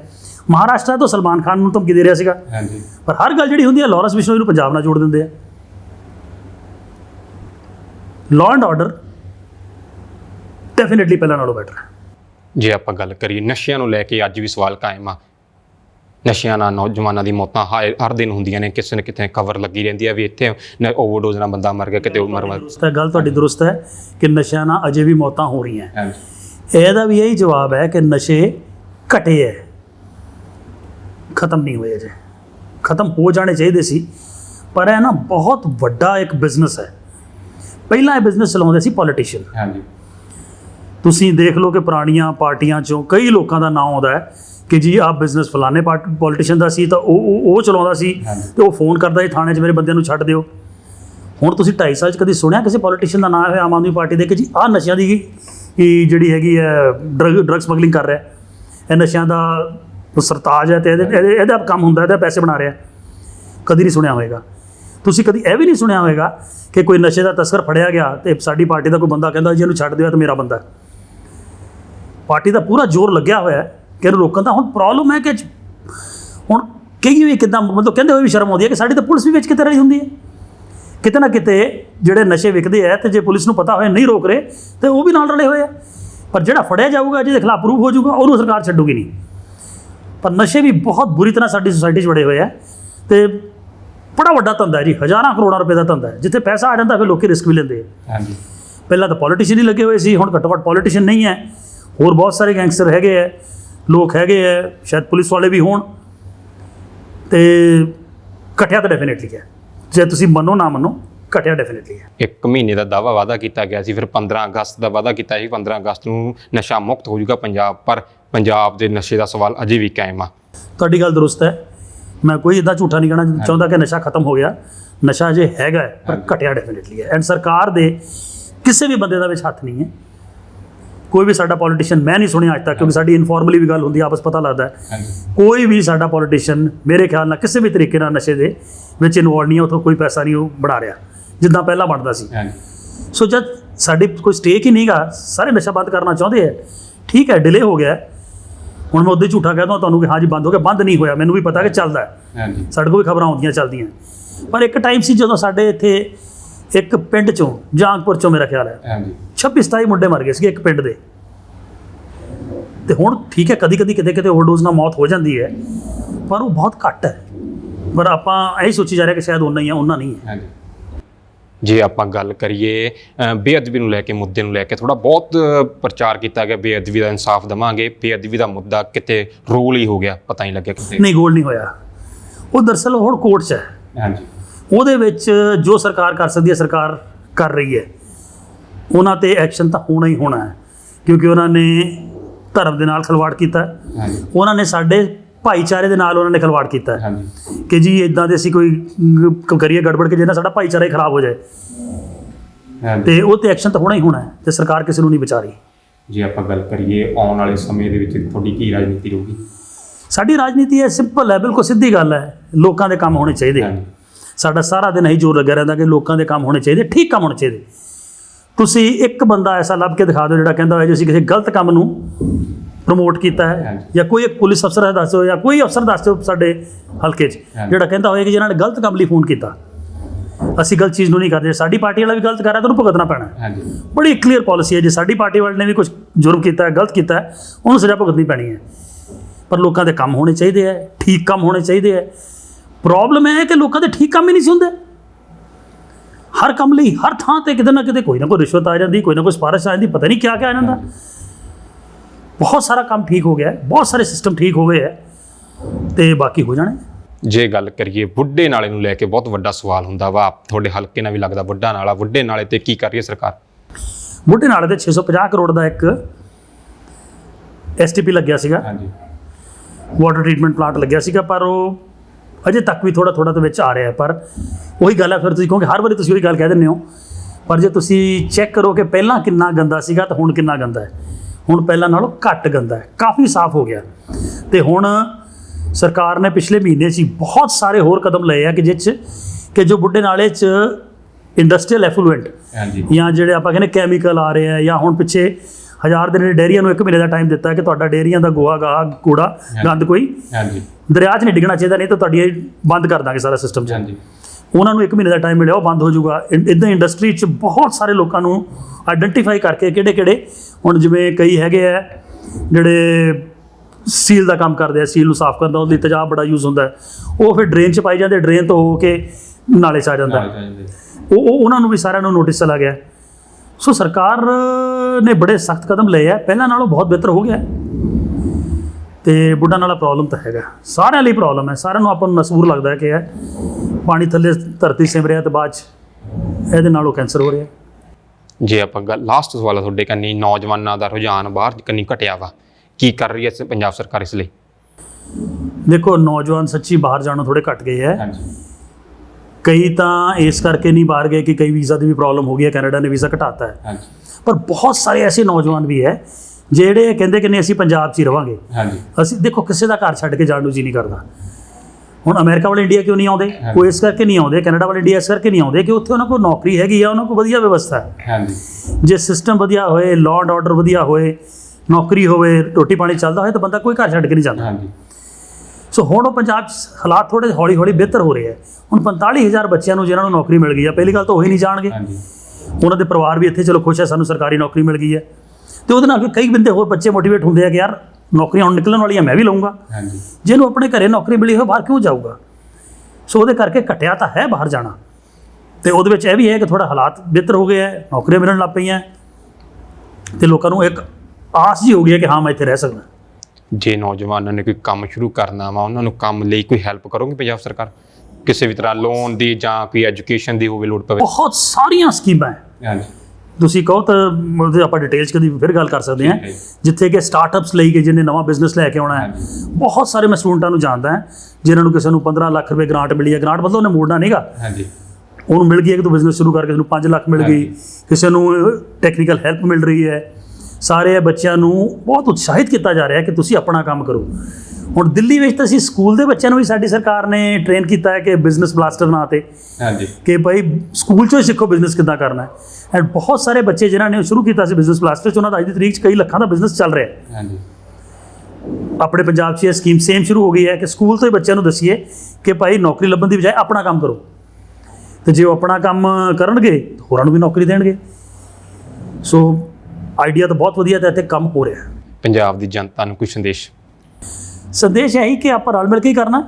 ਮਹਾਰਾਸ਼ਟਰ ਤੋਂ ਸਲਮਾਨ ਖਾਨ ਨੂੰ ਧਮਕੀ ਦੇ ਰਿਹਾ ਸੀਗਾ। ਹਾਂਜੀ। ਪਰ ਹਰ ਗੱਲ ਜਿਹੜੀ ਹੁੰਦੀ ਹੈ ਲਾਰੈਂਸ ਬਿਸ਼ਨੋਈ ਨੂੰ ਪੰਜਾਬ ਨਾਲ ਜੋੜ ਦਿੰਦੇ ਆ। ਲਾਅ ਐਂਡ ਆਰਡਰ ਡੈਫੀਨਿਟਲੀ ਪਹਿਲਾਂ ਨਾਲੋਂ ਬੈਟਰ ਹੈ। ਜੇ ਆਪਾਂ ਗੱਲ ਕਰੀਏ ਨਸ਼ਿਆਂ ਨੂੰ ਲੈ ਕੇ ਅੱਜ ਵੀ ਸਵਾਲ ਕਾਇਮ ਆ। ਨਸ਼ਿਆਂ ਨਾਲ ਨੌਜਵਾਨਾਂ ਦੀ ਮੌਤਾਂ ਹਾਏ- ਹਰ ਦਿਨ ਹੁੰਦੀਆਂ ਨੇ ਕਿਸੇ ਨਾ ਕਿਤੇ ਖਬਰ ਲੱਗੀ ਰਹਿੰਦੀ ਆ ਵੀ ਇੱਥੇ ਓਵਰਡੋਜ਼ ਨਾਲ ਬੰਦਾ ਮਰ ਗਿਆ ਕਿਤੇ ਉਹ ਮਰ ਮਰ ਤਾਂ ਗੱਲ ਤੁਹਾਡੀ ਦਰੁਸਤ ਹੈ ਕਿ ਨਸ਼ਿਆਂ ਨਾਲ ਅਜੇ ਵੀ ਮੌਤਾਂ ਹੋ ਰਹੀਆਂ। ਹਾਂਜੀ। ਇਹਦਾ ਵੀ ਇਹੀ ਜਵਾਬ ਹੈ ਕਿ ਨਸ਼ੇ ਘਟੇ ਹੈ। ਖਤਮ ਨਹੀਂ ਹੋਏ ਅਜੇ। ਖਤਮ ਹੋ ਜਾਣੇ ਚਾਹੀਦੇ ਸੀ ਪਰ ਇਹ ਨਾ ਬਹੁਤ ਵੱਡਾ ਇੱਕ ਬਿਜ਼ਨਸ ਹੈ। ਪਹਿਲਾਂ ਇਹ ਬਿਜ਼ਨਸ ਚਲਾਉਂਦੇ ਸੀ ਪੋਲੀਟੀਸ਼ੀਅਨ ਹਾਂਜੀ। ਤੁਸੀਂ ਦੇਖ ਲਓ ਕਿ ਪੁਰਾਣੀਆਂ ਪਾਰਟੀਆਂ ਚੋਂ ਕਈ ਲੋਕਾਂ ਦਾ ਨਾਮ ਆਉਂਦਾ ਹੈ ਕਿ ਜੀ ਆਹ ਬਿਜ਼ਨਸ ਫਲਾਣੇ ਪੋਲੀਟੀਸ਼ੀਅਨ ਦਾ ਸੀ ਤਾਂ ਉਹ ਉਹ- ਚਲਾਉਂਦਾ ਸੀ। ਤੇ ਉਹ ਫੋਨ ਕਰਦਾ ਸੀ ਥਾਣੇ 'ਚ ਮੇਰੇ ਬੰਦਿਆਂ ਨੂੰ ਛੱਡ ਦਿਓ। ਹੁਣ ਤੁਸੀਂ 2.5 ਸਾਲ 'ਚ ਕਦੀ ਸੁਣਿਆ ਕਿਸੇ ਪੋਲੀਟੀਸ਼ੀਅਨ ਦਾ ਨਾਮ ਹੈ ਆਮ ਆਦਮੀ ਪਾਰਟੀ ਦੇ ਕਿ ਜੀ ਆਹ ਨਸ਼ਿਆਂ ਦੀ ਕੀ ਜਿਹੜੀ ਹੈਗੀ ਹੈ ਡਰਗ ਡਰਗ ਸਮਗਲਿੰਗ ਕਰ ਰਿਹਾ ਹੈ। ਇਹ ਨਸ਼ਿਆਂ ਦਾ ਸਰਤਾਜ ਹੈ ਤੇ ਇਹਦੇ ਇਹਦੇ- ਇਹਦਾ ਕੰਮ ਹੁੰਦਾ ਇਹਦਾ ਪੈਸੇ ਬਣਾ ਰਿਹਾ। ਕਦੀ ਨਹੀਂ ਸੁਣਿਆ ਹੋਵੇਗਾ ਤੁਸੀਂ ਕਦੀ ਇਹ ਵੀ ਨਹੀਂ ਸੁਣਿਆ ਹੋਵੇਗਾ ਕਿ ਕੋਈ ਨਸ਼ੇ ਦਾ ਤਸਕਰ ਫੜਿਆ ਗਿਆ ਤੇ ਸਾਡੀ ਪਾਰਟੀ ਦਾ ਕੋਈ ਬੰਦਾ ਕਹਿੰਦਾ ਜੀ ਇਹਨੂੰ ਛੱਡ ਦਿਓ ਇਹ ਤਾਂ ਮੇਰਾ ਬੰਦਾ ਹੈ। ਪਾਰਟੀ ਦਾ ਪੂਰਾ ਜ਼ੋਰ ਲੱਗਿਆ ਹੋਇਆ ਹੈ ਕਿ ਇਹਨੂੰ ਰੋਕਣ ਦਾ। ਹੁਣ ਪ੍ਰੋਬਲਮ ਹੈ ਕਿ ਜ- ਹੁਣ ਕਈ ਵੀ ਕਿਦਾਂ ਮਤਲਬ ਕਹਿੰਦੇ ਹੋਏ ਵੀ ਸ਼ਰਮ ਆਉਂਦੀ ਹੈ ਕਿ ਸਾਡੀ ਤਾਂ ਪੁਲਿਸ ਵੀ ਵਿੱਚ ਕਿਤੇ ਰਹੀ ਹੁੰਦੀ ਹੈ। ਕਿਤੇ ਨਾ ਕਿਤੇ ਜਿਹੜੇ ਨਸ਼ੇ ਵਿਕਦੇ ਆ ਤੇ ਜੇ ਪੁਲਿਸ ਨੂੰ ਪਤਾ ਹੋਇਆ ਨਹੀਂ ਰੋਕ ਰਹੇ ਤੇ ਉਹ ਵੀ ਨਾਲ ਰਲੇ ਹੋਏ ਆ ਪਰ ਜਿਹੜਾ ਫੜਿਆ ਜਾਊਗਾ ਜਿਹਦੇ ਖਿਲਾਫ ਪ੍ਰੂਫ ਹੋ ਜਾਊਗਾ ਉਹਨੂੰ ਸਰਕਾਰ ਛੱਡੂਗੀ ਨਹੀਂ। ਪਰ ਨਸ਼ੇ ਵੀ ਬਹੁਤ ਬੁਰੀ ਤਰ੍ਹਾਂ ਸਾਡੀ ਸੁਸਾਇਟੀ 'ਚ ਵੜੇ ਹੋਏ ਆ ਤੇ ਬੜਾ ਵੱਡਾ ਧੰਦਾ ਹੈ ਜੀ ਹਜ਼ਾਰਾਂ ਕਰੋੜਾਂ ਰੁਪਏ ਦਾ ਧੰਦਾ ਹੈ। ਜਿੱਥੇ ਪੈਸਾ ਆ ਜਾਂਦਾ ਫਿਰ ਲੋਕੀ ਰਿਸਕ ਵੀ ਲੈਂਦੇ ਆ। ਹਾਂਜੀ। ਪਹਿਲਾਂ ਤਾਂ ਪੋਲੀਟੀਸ਼ੀਅਨ ਹੀ ਲੱਗੇ ਹੋਏ ਸੀ ਹੁਣ ਘੱਟੋ ਘੱਟ ਪੋਲੀਟੀਸ਼ੀਅਨ ਨਹੀਂ ਹੈ। ਹੋਰ ਬਹੁਤ ਸਾਰੇ ਗੈਂਗਸਟਰ ਹੈਗੇ ਹੈ ਲੋਕ ਹੈਗੇ ਹੈ ਸ਼ਾਇਦ ਪੁਲਿਸ ਵਾਲੇ ਵੀ ਹੋਣ। ਤੇ ਘਟਿਆ ਤਾਂ ਡੈਫੀਨਿਟਲੀ ਹੈ। ਜੇ ਤੁਸੀਂ ਮੰਨੋ ਨਾ ਮੰਨੋ ਘਟਿਆ ਡੈਫੀਨਿਟਲੀ ਹੈ। ਇੱਕ ਮਹੀਨੇ ਦਾ ਦਾਵਾ ਵਾਅਦਾ ਕੀਤਾ ਗਿਆ ਸੀ ਫਿਰ 15 ਅਗਸਤ ਦਾ ਵਾਅਦਾ ਕੀਤਾ ਸੀ 15 ਅਗਸਤ ਨੂੰ ਨਸ਼ਾ ਮੁਕਤ ਹੋ ਜਾਊਗਾ ਪੰਜਾਬ। ਪਰ ਪੰਜਾਬ ਦੇ ਨਸ਼ੇ ਦਾ ਸਵਾਲ ਅਜੇ ਵੀ ਕਾਇਮ ਆ। ਤੁਹਾਡੀ ਗੱਲ ਦਰੁਸਤ ਹੈ। ਮੈਂ ਕੋਈ ਇਦਾਂ ਝੂਠਾ ਨਹੀਂ ਕਹਿਣਾ ਚਾਹੁੰਦਾ ਕਿ ਨਸ਼ਾ ਖਤਮ ਹੋ ਗਿਆ। ਨਸ਼ਾ ਅਜੇ ਹੈਗਾ ਹੈ, ਪਰ ਘਟਿਆ ਡੈਫੀਨਿਟਲੀ ਹੈ। ਐਂਡ ਸਰਕਾਰ ਦੇ ਕਿਸੇ ਵੀ ਬੰਦੇ ਦਾ ਵਿੱਚ ਹੱਥ ਨਹੀਂ ਹੈ। ਕੋਈ ਵੀ ਸਾਡਾ ਪੋਲੀਟੀਸ਼ੀਅਨ ਮੈਂ ਨਹੀਂ ਸੁਣਿਆ ਅੱਜ ਤੱਕ ਕਿਉਂਕਿ ਸਾਡੀ ਇਨਫੋਰਮਲੀ ਵੀ ਗੱਲ ਹੁੰਦੀ ਹੈ ਆਪਸ ਪਤਾ ਲੱਗਦਾ ਹੈ। ਕੋਈ ਵੀ ਸਾਡਾ ਪੋਲੀਟੀਸ਼ੀਅਨ ਮੇਰੇ ਖਿਆਲ ਨਾਲ ਕਿਸੇ ਵੀ ਤਰੀਕੇ ਨਾਲ ਨਸ਼ੇ ਦੇ ਵਿੱਚ ਇਨਵੋਲਵ ਨਹੀਂ ਹੈ ਉਥੋਂ ਕੋਈ ਪੈਸਾ ਨਹੀਂ ਉਹ ਬਣਾ ਰਿਹਾ ਜਿੱਦਾਂ ਪਹਿਲਾਂ ਬਣਦਾ ਸੀ। ਸੋ ਜਦ ਸਾਡੀ ਕੋਈ ਸਟੇਕ ਹੀ ਨਹੀਂਗਾ ਸਾਰੇ ਨਸ਼ਾ ਬੰਦ ਕਰਨਾ ਚਾਹੁੰਦੇ ਆ ਠੀਕ ਹੈ ਡਿਲੇ ਹੋ ਗਿਆ ਹੈ। ਹੁਣ ਮੈਂ ਹੀ ਝੂਠਾ ਕਹਿ ਦਵਾਂ ਤੁਹਾਨੂੰ ਕਿ ਹਾਂਜੀ ਬੰਦ ਹੋ ਗਿਆ। ਬੰਦ ਨਹੀਂ ਹੋਇਆ ਮੈਨੂੰ ਵੀ ਪਤਾ ਕਿ ਚੱਲਦਾ ਹੈ। ਹਾਂਜੀ। ਸਾਡੇ ਕੋਲ ਵੀ ਖਬਰਾਂ ਆਉਂਦੀਆਂ ਚੱਲਦੀਆਂ। ਪਰ ਇੱਕ ਟਾਈਮ ਸੀ ਜਦੋਂ ਸਾਡੇ ਇੱਥੇ ਇੱਕ ਪਿੰਡ ਚੋਂ ਜਾਂਗਪੁਰ ਚੋਂ ਮੇਰਾ ਖਿਆਲ ਹੈ। ਹਾਂਜੀ। 26 27 ਮੁੰਡੇ ਮਰ ਗਏ ਸੀਗੇ ਇੱਕ ਪਿੰਡ ਦੇ। ਤੇ ਹੁਣ ਠੀਕ ਹੈ ਕਦੀ ਕਦੀ ਕਿਤੇ ਕਿਤੇ ਓਵਰਡੋਜ਼ ਨਾਲ ਮੌਤ ਹੋ ਜਾਂਦੀ ਹੈ। ਪਰ ਉਹ ਬਹੁਤ ਘੱਟ ਹੈ। ਪਰ ਆਪਾਂ ਇਹੀ ਸੋਚੀ ਜਾ ਰਹੇ ਕਿ ਸ਼ਾਇਦ ਉਨਾ ਹੀ ਹੈ ਉਨਾ ਨਹੀਂ ਹੈ। ਹਾਂਜੀ। ਜੇ ਆਪਾਂ ਗੱਲ ਕਰੀਏ ਬੇਅਦਬੀ ਨੂੰ ਲੈ ਕੇ ਮੁੱਦੇ ਨੂੰ ਲੈ ਕੇ ਥੋੜਾ ਬਹੁਤ ਪ੍ਰਚਾਰ ਕੀਤਾ ਗਿਆ ਬੇਅਦਬੀ ਦਾ ਇਨਸਾਫ ਦਵਾਂਗੇ ਬੇਅਦਬੀ ਦਾ ਮੁੱਦਾ ਕਿਤੇ ਰੋਲ ਹੀ ਹੋ ਗਿਆ ਪਤਾ ਨਹੀਂ ਲੱਗਿਆ ਕਿਤੇ। ਨਹੀਂ ਗੋਲ ਨਹੀਂ ਹੋਇਆ। ਉਹ ਦਰਸਲ ਹੁਣ ਕੋਰਟ 'ਚ ਹੈ। ਹਾਂਜੀ। ਉਹਦੇ ਵਿੱਚ ਜੋ ਸਰਕਾਰ ਕਰ ਸਕਦੀ ਹੈ ਸਰਕਾਰ ਕਰ ਰਹੀ ਹੈ। ਉਹਨਾਂ ਤੇ ਐਕਸ਼ਨ ਤਾਂ ਹੋਣਾ ਹੀ ਹੋਣਾ ਹੈ ਕਿਉਂਕਿ ਉਹਨਾਂ ਨੇ ਧਰਮ ਦੇ ਨਾਲ ਖਿਲਵਾੜ ਕੀਤਾ ਉਹਨਾਂ ਨੇ ਸਾਡੇ ਭਾਈਚਾਰੇ ਦੇ ਨਾਲ ਉਹਨਾਂ ਨੇ ਖਿਲਵਾੜ ਕੀਤਾ ਹੈ। ਕਿ ਜੀ ਇਦਾਂ ਦੇ ਅਸੀਂ ਕੋਈ ਕਰੀਏ ਗੜਬੜ ਕੇ ਜਿਹਨਾਂ ਸਾਡਾ ਭਾਈਚਾਰਾ ਹੀ ਖਰਾਬ ਹੋ ਜਾਏ। ਤੇ ਉਹ ਤੇ ਐਕਸ਼ਨ ਤਾਂ ਹੋਣਾ ਹੀ ਹੋਣਾ ਹੈ ਤੇ ਸਰਕਾਰ ਕਿਸੇ ਨੂੰ ਨਹੀਂ ਬਚਾ ਰਹੀ ਜੇ ਆਪਾਂ ਗੱਲ ਕਰੀਏ ਆਉਣ ਵਾਲੇ ਸਮੇਂ ਦੇ ਵਿੱਚ ਤੁਹਾਡੀ ਕੀ ਰਾਜਨੀਤੀ ਰਹੂਗੀ? ਸਾਡੀ ਰਾਜਨੀਤੀ ਹੈ ਸਿੰਪਲ ਹੈ ਬਿਲਕੁਲ ਸਿੱਧੀ ਗੱਲ ਹੈ। ਲੋਕਾਂ ਦੇ ਕੰਮ ਹੋਣੇ ਚਾਹੀਦੇ। ਸਾਡਾ ਸਾਰਾ ਦਿਨ ਇਹੀ ਜ਼ੋਰ ਲੱਗਿਆ ਰਹਿੰਦਾ ਕਿ ਲੋਕਾਂ ਦੇ ਕੰਮ ਹੋਣੇ ਚਾਹੀਦੇ ਠੀਕ ਕੰਮ ਹੋਣੇ ਚਾਹੀਦੇ। ਤੁਸੀਂ ਇੱਕ ਬੰਦਾ ਐਸਾ ਲੱਭ ਕੇ ਦਿਖਾ ਦਿਓ ਜਿਹੜਾ ਕਹਿੰਦਾ ਹੋਵੇ ਜੀ ਅਸੀਂ ਕਿਸੇ ਗਲਤ ਕੰਮ ਨੂੰ ਪ੍ਰਮੋਟ ਕੀਤਾ ਹੈ। ਜਾਂ ਕੋਈ ਇੱਕ ਪੁਲਿਸ ਅਫਸਰ ਹੈ ਦੱਸ ਜਾਂ ਕੋਈ ਅਫਸਰ ਦੱਸ ਸਾਡੇ ਹਲਕੇ 'ਚ। ਜਿਹੜਾ ਕਹਿੰਦਾ ਹੋਵੇ ਕਿ ਜਿਹਨਾਂ ਨੇ ਗਲਤ ਕੰਮ ਲਈ ਫੋਨ ਕੀਤਾ। ਅਸੀਂ ਗਲਤ ਚੀਜ਼ ਨੂੰ ਨਹੀਂ ਕਰਦੇ ਸਾਡੀ ਪਾਰਟੀ ਵਾਲਾ ਵੀ ਗਲਤ ਕਰ ਰਿਹਾ ਤਾਂ ਉਹਨੂੰ ਭੁਗਤਣਾ ਪੈਣਾ ਹੈ। ਹਾਂਜੀ। ਬੜੀ ਕਲੀਅਰ ਪਾਲਿਸੀ ਹੈ ਜੇ ਸਾਡੀ ਪਾਰਟੀ ਵਾਲੇ ਨੇ ਵੀ ਕੁਝ ਜੁਰਮ ਕੀਤਾ ਹੈ ਗਲਤ ਕੀਤਾ ਹੈ ਉਹਨੂੰ ਸਜ਼ਾ ਭੁਗਤਣੀ ਪੈਣੀ ਹੈ। ਪਰ ਲੋਕਾਂ ਦੇ ਕੰਮ ਹੋਣੇ ਚਾਹੀਦੇ ਹੈ ਠੀਕ ਕੰਮ ਹੋਣੇ ਚਾਹੀਦੇ ਹੈ। ਪ੍ਰੋਬਲਮ ਇਹ ਹੈ ਕਿ ਲੋਕਾਂ ਦੇ ਠੀਕ ਕੰਮ ਹੀ ਨਹੀਂ ਸੀ ਹੁੰਦੇ। ਹਰ ਕੰਮ ਲਈ ਹਰ ਥਾਂ ਤੇ ਕਿਤੇ ਨਾ ਕਿਤੇ ਕੋਈ ਨਾ ਕੋਈ ਰਿਸ਼ਵਤ ਆ ਜਾਂਦੀ ਕੋਈ ਨਾ ਕੋਈ ਸਿਫਾਰਿਸ਼ ਆ ਜਾਂਦੀ ਪਤਾ ਨਹੀਂ ਕਿਆ ਕਿਆ ਆ ਜਾਂਦਾ। ਬਹੁਤ ਸਾਰਾ ਕੰਮ ਠੀਕ ਹੋ ਗਿਆ ਬਹੁਤ ਸਾਰੇ ਸਿਸਟਮ ਠੀਕ ਹੋ ਗਏ ਹੈ ਤੇ ਬਾਕੀ ਹੋ ਜਾਣੇ। ਜੇ ਗੱਲ ਕਰੀਏ ਬੁੱਢੇ ਨਾਲੇ ਨੂੰ ਲੈ ਕੇ ਬਹੁਤ ਵੱਡਾ ਸਵਾਲ ਹੁੰਦਾ ਵਾ ਤੁਹਾਡੇ ਹਲਕੇ ਨਾਲ ਵੀ ਲੱਗਦਾ ਵੱਡਾ ਨਾਲਾ ਬੁੱਢੇ ਨਾਲੇ ਤੇ ਕੀ ਕਰ ਰਹੀ ਹੈ ਸਰਕਾਰ? ਬੁੱਢੇ ਨਾਲੇ ਤੇ 650 ਕਰੋੜ ਦਾ ਇੱਕ ਐਸਟੀਪੀ ਲੱਗਿਆ ਸੀਗਾ। ਹਾਂਜੀ। ਵਾਟਰ ਟ੍ਰੀਟਮੈਂਟ ਪਲਾਂਟ ਲੱਗਿਆ ਸੀਗਾ ਪਰ ਉਹ ਅਜੇ ਤੱਕ ਵੀ ਥੋੜਾ ਥੋੜਾ ਤੇ ਵਿੱਚ ਆ ਰਿਹਾ ਹੈ ਪਰ ਉਹੀ ਗੱਲ ਹੈ ਫਿਰ ਤੁਸੀਂ ਕਹੋਗੇ ਹਰ ਵਾਰੀ ਤੁਸੀਂ ਉਹੀ ਗੱਲ ਕਹਿ ਦਿੰਦੇ ਹੋ ਪਰ ਜੇ ਤੁਸੀਂ ਚੈੱਕ ਕਰੋ ਕਿ ਪਹਿਲਾਂ ਕਿੰਨਾ ਗੰਦਾ ਸੀਗਾ ਤੇ ਹੁਣ ਕਿੰਨਾ ਗੰਦਾ ਹੈ। ਹੁਣ ਪਹਿਲਾਂ ਨਾਲੋਂ ਘੱਟ ਗੰਦਾ ਹੈ ਕਾਫੀ ਸਾਫ਼ ਹੋ ਗਿਆ। ਤੇ ਹੁਣ ਸਰਕਾਰ ਨੇ ਪਿਛਲੇ ਮਹੀਨੇ 'ਚ ਬਹੁਤ ਸਾਰੇ ਹੋਰ ਕਦਮ ਲਏ ਆ ਕਿ ਜਿਹ 'ਚ ਕਿ ਜੋ ਬੁੱਢੇ ਨਾਲੇ 'ਚ ਇੰਡਸਟਰੀਅਲ ਐਫਲੂਐਂਟ ਹਾਂਜੀ। ਜਾਂ ਜਿਹੜੇ ਆਪਾਂ ਕਹਿੰਦੇ ਕੈਮੀਕਲ ਆ ਰਹੇ ਆ ਜਾਂ ਹੁਣ ਪਿੱਛੇ ਹਜ਼ਾਰ ਦਿਨ ਦੇ ਡੇਅਰੀਆਂ ਨੂੰ ਇੱਕ ਮਹੀਨੇ ਦਾ ਟਾਈਮ ਦਿੱਤਾ ਕਿ ਤੁਹਾਡਾ ਡੇਅਰੀਆਂ ਦਾ ਗੋਹਾ ਗਾਹ ਕੂੜਾ ਗੰਦ ਕੋਈ ਹਾਂਜੀ। ਦਰਿਆ 'ਚ ਨਹੀਂ ਡਿੱਗਣਾ ਚਾਹੀਦਾ ਨਹੀਂ ਤਾਂ ਤੁਹਾਡੀ ਬੰਦ ਕਰ ਦਾਂਗੇ ਸਾਰਾ ਸਿਸਟਮ ਹਾਂਜੀ। ਉਹਨਾਂ ਨੂੰ ਇੱਕ ਮਹੀਨੇ ਦਾ ਟਾਈਮ ਮਿਲਿਆ ਉਹ ਬੰਦ ਹੋ ਜਾਊਗਾ। ਇਦਾਂ ਇੰਡਸਟਰੀ 'ਚ ਬਹੁਤ ਸਾਰੇ ਲੋਕਾਂ ਨੂੰ ਆਇਡੈਂਟੀਫਾਈ ਕਰਕੇ ਕਿਹੜੇ ਕਿਹੜੇ ਹੁਣ ਜਿਵੇਂ ਕਈ ਹੈਗੇ ਆ ਜਿਹੜੇ ਸੀਲ ਦਾ ਕੰਮ ਕਰਦੇ ਆ ਸੀਲ ਨੂੰ ਸਾਫ਼ ਕਰਨ ਦਾ ਉਹਦੇ ਲਈ ਤੇਜ਼ਾਬ ਬੜਾ ਯੂਜ਼ ਹੁੰਦਾ ਹੈ। ਉਹ ਫਿਰ ਡਰੇਨ 'ਚ ਪਾਈ ਜਾਂਦੇ ਡਰੇਨ ਤੋਂ ਹੋ ਕੇ ਨਾਲੇ 'ਚ ਆ ਜਾਂਦਾ ਹੈ। ਉਹ ਉਹ ਉਹਨਾਂ ਨੂੰ ਵੀ ਸਾਰਿਆਂ ਨੂੰ ਨੋਟਿਸ ਚਲਾ ਗਿਆ। ਸੋ ਸਰਕਾਰ ਨੇ ਬੜੇ ਸਖਤ ਕਦਮ ਲਏ ਆ। ਪਹਿਲਾਂ ਨਾਲੋਂ ਬਹੁਤ ਬਿਹਤਰ ਹੋ ਗਿਆ। ਹੈ। ਤੇ ਬੁੱਢਾ ਨਾਲਾ ਪ੍ਰੋਬਲਮ ਤਾਂ ਹੈਗਾ। ਸਾਰਿਆਂ ਲਈ ਪ੍ਰੋਬਲਮ ਹੈ। ਸਾਰਿਆਂ ਨੂੰ ਆਪਾਂ ਨੂੰ ਨਸੂਰ ਲੱਗਦਾ ਹੈ ਕਿ ਇਹ ਪਾਣੀ ਥੱਲੇ ਧਰਤੀ ਸਿਮ ਰਿਹਾ ਤੇ ਬਾਅਦ ਚ ਇਹਦੇ ਨਾਲੋਂ ਕੈਂਸਰ ਹੋ ਰਿਹਾ। ਜੇ ਆਪਾਂ ਗੱਲ ਲਾਸਟ ਸਵਾਲ ਆ ਤੁਹਾਡੇ ਕੰਨੀ ਨੌਜਵਾਨਾਂ ਦਾ ਰੁਝਾਨ ਬਾਹਰ ਕੰਨੀ ਘਟਿਆ ਵਾ। ਕੀ ਕਰ ਰਹੀ ਹੈ ਪੰਜਾਬ ਸਰਕਾਰ ਇਸ ਲਈ? ਦੇਖੋ ਨੌਜਵਾਨ ਸੱਚੀ ਬਾਹਰ ਜਾਣੋਂ ਥੋੜੇ ਘਟ ਗਏ ਹਾਂਜੀ। ਕਈ ਤਾਂ ਇਸ ਕਰਕੇ ਨਹੀਂ ਬਾਹਰ ਗਏ ਕਿ ਕਈ ਵੀਜ਼ਾ ਦੀ ਵੀ ਪ੍ਰੋਬਲਮ ਹੋ ਗਈ ਹੈ ਕੈਨੇਡਾ ਨੇ ਵੀਜ਼ਾ ਘਟਾਤਾ ਹੈ। ਪਰ ਬਹੁਤ ਸਾਰੇ ਐਸੇ ਨੌਜਵਾਨ ਵੀ ਹੈ ਜਿਹੜੇ ਕਹਿੰਦੇ ਕਿ ਨਹੀਂ ਅਸੀਂ ਪੰਜਾਬ 'ਚ ਹੀ ਰਵਾਂਗੇ। ਹਾਂਜੀ। ਅਸੀਂ ਦੇਖੋ ਕਿਸੇ ਦਾ ਘਰ ਛੱਡ ਕੇ ਜਾਣ ਨੂੰ ਜੀ ਨਹੀਂ ਕਰਦਾ। ਹੁਣ ਅਮਰੀਕਾ ਵਾਲੇ ਇੰਡੀਆ ਕਿਉਂ ਨਹੀਂ ਆਉਂਦੇ? ਉਹ ਇਸ ਕਰਕੇ ਨਹੀਂ ਆਉਂਦੇ ਕੈਨੇਡਾ ਵਾਲੇ ਇੰਡੀਆ ਇਸ ਕਰਕੇ ਨਹੀਂ ਆਉਂਦੇ ਕਿ ਉੱਥੇ ਉਹਨਾਂ ਕੋਲ ਨੌਕਰੀ ਹੈਗੀ ਆ ਉਹਨਾਂ ਕੋਲ ਵਧੀਆ ਵਿਵਸਥਾ ਹੈ। ਹਾਂਜੀ। ਜੇ ਸਿਸਟਮ ਵਧੀਆ ਹੋਏ ਲਾਅ ਐਂਡ ਆਰਡਰ ਵਧੀਆ ਹੋਏ ਨੌਕਰੀ ਹੋਵੇ ਰੋਟੀ ਪਾਣੀ ਚੱਲਦਾ ਹੋਏ ਤਾਂ ਬੰਦਾ ਕੋਈ ਘਰ ਛੱਡ ਕੇ ਨਹੀਂ ਜਾਂਦਾ। ਹਾਂਜੀ। ਸੋ ਹੁਣ ਉਹ ਪੰਜਾਬ 'ਚ ਹਾਲਾਤ ਥੋੜੇ ਹੌਲੀ ਹੌਲੀ ਬਿਹਤਰ ਹੋ ਰਹੇ ਹੈ ਹੁਣ 45000 ਬੱਚਿਆਂ ਨੂੰ ਜਿਨ੍ਹਾਂ ਨੂੰ ਨੌਕਰੀ ਮਿਲ ਗਈ ਹੈ ਪਹਿਲੀ ਗੱਲ ਤਾਂ ਉਹ ਹੀ ਨਹੀਂ ਜਾਣਗੇ। ਹਾਂਜੀ। ਉਹਨਾਂ ਦੇ ਪਰਿਵਾਰ ਵੀ ਇੱਥੇ ਚਲੋ ਖੁਸ਼ ਹੈ ਸਾਨੂੰ ਸਰਕਾਰੀ ਨੌਕਰੀ ਮਿਲ ਗਈ ਹੈ ਤੇ ਉਹਦੇ ਨਾਲ ਫਿਰ ਕਈ ਬੰਦੇ ਹੋਰ ਬੱਚੇ ਮੋਟੀਵੇਟ ਹੁੰਦੇ ਆ ਕਿ ਯਾਰ ਨੌਕਰੀਆਂ ਹੁਣ ਨਿਕਲਣ ਵਾਲੀਆਂ ਮੈਂ ਵੀ ਲਵਾਂਗਾ ਹਾਂਜੀ। ਜਿਹਨੂੰ ਆਪਣੇ ਘਰੇ ਨੌਕਰੀ ਮਿਲੀ ਹੋਵੇ ਬਾਹਰ ਕਿਉਂ ਜਾਊਗਾ? ਸੋ ਉਹਦੇ ਕਰਕੇ ਘਟਿਆ ਤਾਂ ਹੈ ਬਾਹਰ ਜਾਣਾ। ਤੇ ਉਹਦੇ ਵਿੱਚ ਇਹ ਵੀ ਹੈ ਕਿ ਥੋੜਾ ਹਾਲਾਤ ਬਿਹਤਰ ਹੋ ਗਏ ਹੈ ਨੌਕਰੀਆਂ ਮਿਲਣ ਲੱਗ ਪਈਆਂ ਤੇ ਲੋਕਾਂ ਨੂੰ ਇੱਕ ਆਸ ਜੀ ਹੋ ਗਈ ਹੈ ਕਿ ਹਾਂ ਮੈਂ ਇੱਥੇ ਰਹਿ ਸਕਦਾ। ਜੇ ਨੌਜਵਾਨਾਂ ਨੇ ਕੋਈ ਕੰਮ ਸ਼ੁਰੂ ਕਰਨਾ ਵਾ ਉਹਨਾਂ ਨੂੰ ਕੰਮ ਲਈ ਕੋਈ ਹੈਲਪ ਕਰੋਗੇ ਪੰਜਾਬ ਸਰਕਾਰ? ਕਿਸੇ ਵੀ ਤਰ੍ਹਾਂ ਲੋਨ ਦੀ ਜਾਂ ਕੋਈ ਐਜੂਕੇਸ਼ਨ ਦੀ ਹੋਵੇ ਲੋੜ ਪਵੇ? ਬਹੁਤ ਸਾਰੀਆਂ ਸਕੀਮਾਂ ਹੈ। ਹਾਂਜੀ। ਤੁਸੀਂ ਕਹੋ ਤਾਂ ਉਹਦੇ ਆਪਾਂ ਡਿਟੇਲਸ ਕਦੀ ਫਿਰ ਗੱਲ ਕਰ ਸਕਦੇ ਹਾਂ। ਜਿੱਥੇ ਕਿ ਸਟਾਰਟਅਪਸ ਲਈ ਕਿ ਜਿਹਨੇ ਨਵਾਂ ਬਿਜ਼ਨਸ ਲੈ ਕੇ ਆਉਣਾ ਹੈ। ਬਹੁਤ ਸਾਰੇ ਮੈਂ ਸਟੂਡੈਂਟਾਂ ਨੂੰ ਜਾਣਦਾ ਹਾਂ ਜਿਨ੍ਹਾਂ ਨੂੰ ਕਿਸੇ ਨੂੰ 15 ਲੱਖ ਰੁਪਏ ਗ੍ਰਾਂਟ ਮਿਲੀ ਹੈ। ਗ੍ਰਾਂਟ ਮਤਲਬ ਉਹਨੇ ਮੋੜਨਾ ਨਹੀਂਗਾ ਹਾਂਜੀ। ਉਹਨੂੰ ਮਿਲ ਗਈ ਹੈ ਕਿ ਤੂੰ ਬਿਜ਼ਨਸ ਸ਼ੁਰੂ ਕਰ ਕਿਸੇ ਨੂੰ 5 ਲੱਖ ਮਿਲ ਗਈ। ਕਿਸੇ ਨੂੰ ਟੈਕਨੀਕਲ ਹੈਲਪ ਮਿਲ ਰਹੀ ਹੈ। ਸਾਰੇ ਬੱਚਿਆਂ ਨੂੰ ਬਹੁਤ ਉਤਸ਼ਾਹਿਤ ਕੀਤਾ ਜਾ ਰਿਹਾ ਹੈ ਕਿ ਤੁਸੀਂ ਆਪਣਾ ਕੰਮ ਕਰੋ। ਹੁਣ ਦਿੱਲੀ ਵਿੱਚ ਤਾਂ ਅਸੀਂ ਸਕੂਲ ਦੇ ਬੱਚਿਆਂ ਨੂੰ ਵੀ ਸਾਡੀ ਸਰਕਾਰ ਨੇ ਟ੍ਰੇਨ ਕੀਤਾ ਹੈ ਕਿ ਬਿਜ਼ਨਸ ਬਲਾਸਟਰ ਨਾਂ ਤੇ। ਹਾਂਜੀ। ਕਿ ਭਾਈ ਸਕੂਲ ਚੋਂ ਹੀ ਸਿੱਖੋ ਬਿਜ਼ਨਸ ਕਿੱਦਾਂ ਕਰਨਾ ਹੈ। ਐਂਡ ਬਹੁਤ ਸਾਰੇ ਬੱਚੇ ਜਿਨ੍ਹਾਂ ਨੇ ਸ਼ੁਰੂ ਕੀਤਾ ਸੀ ਬਿਜ਼ਨਸ ਬਲਾਸਟਰ ਚ ਉਹਨਾਂ ਦਾ ਅੱਜ ਦੀ ਤਰੀਕ 'ਚ ਕਈ ਲੱਖਾਂ ਦਾ ਬਿਜ਼ਨਸ ਚੱਲ ਰਿਹਾ ਹੈ। ਹਾਂਜੀ। ਆਪਣੇ ਪੰਜਾਬ 'ਚ ਇਹ ਸਕੀਮ ਸੇਮ ਸ਼ੁਰੂ ਹੋ ਗਈ ਹੈ ਕਿ ਸਕੂਲ ਤੋਂ ਹੀ ਬੱਚਿਆਂ ਨੂੰ ਦਸੀਏ ਕਿ ਭਾਈ ਨੌਕਰੀ ਲੱਭਣ ਦੀ ਬਜਾਏ ਆਪਣਾ ਕੰਮ ਕਰੋ। ਤੇ ਜੇ ਉਹ ਆਪਣਾ ਕੰਮ ਕਰਨਗੇ ਤਾਂ ਹੋਰਾਂ ਨੂੰ ਵੀ ਨੌਕਰੀ ਦੇਣਗੇ। ਸੋ ਆਈਡੀਆ ਤਾਂ ਬਹੁਤ ਵਧੀਆ ਤੇ ਇੱਥੇ ਕੰਮ ਹੋ ਰਿਹਾ ਹੈ। ਪੰਜਾਬ ਦੀ ਜਨਤਾ ਨੂੰ ਕੋਈ ਸੰਦੇਸ਼? ਸੰਦੇਸ਼ ਹੈ ਹੀ ਕਿ ਆਪਾਂ ਰਲ ਮਿਲ ਕੇ ਹੀ ਕਰਨਾ।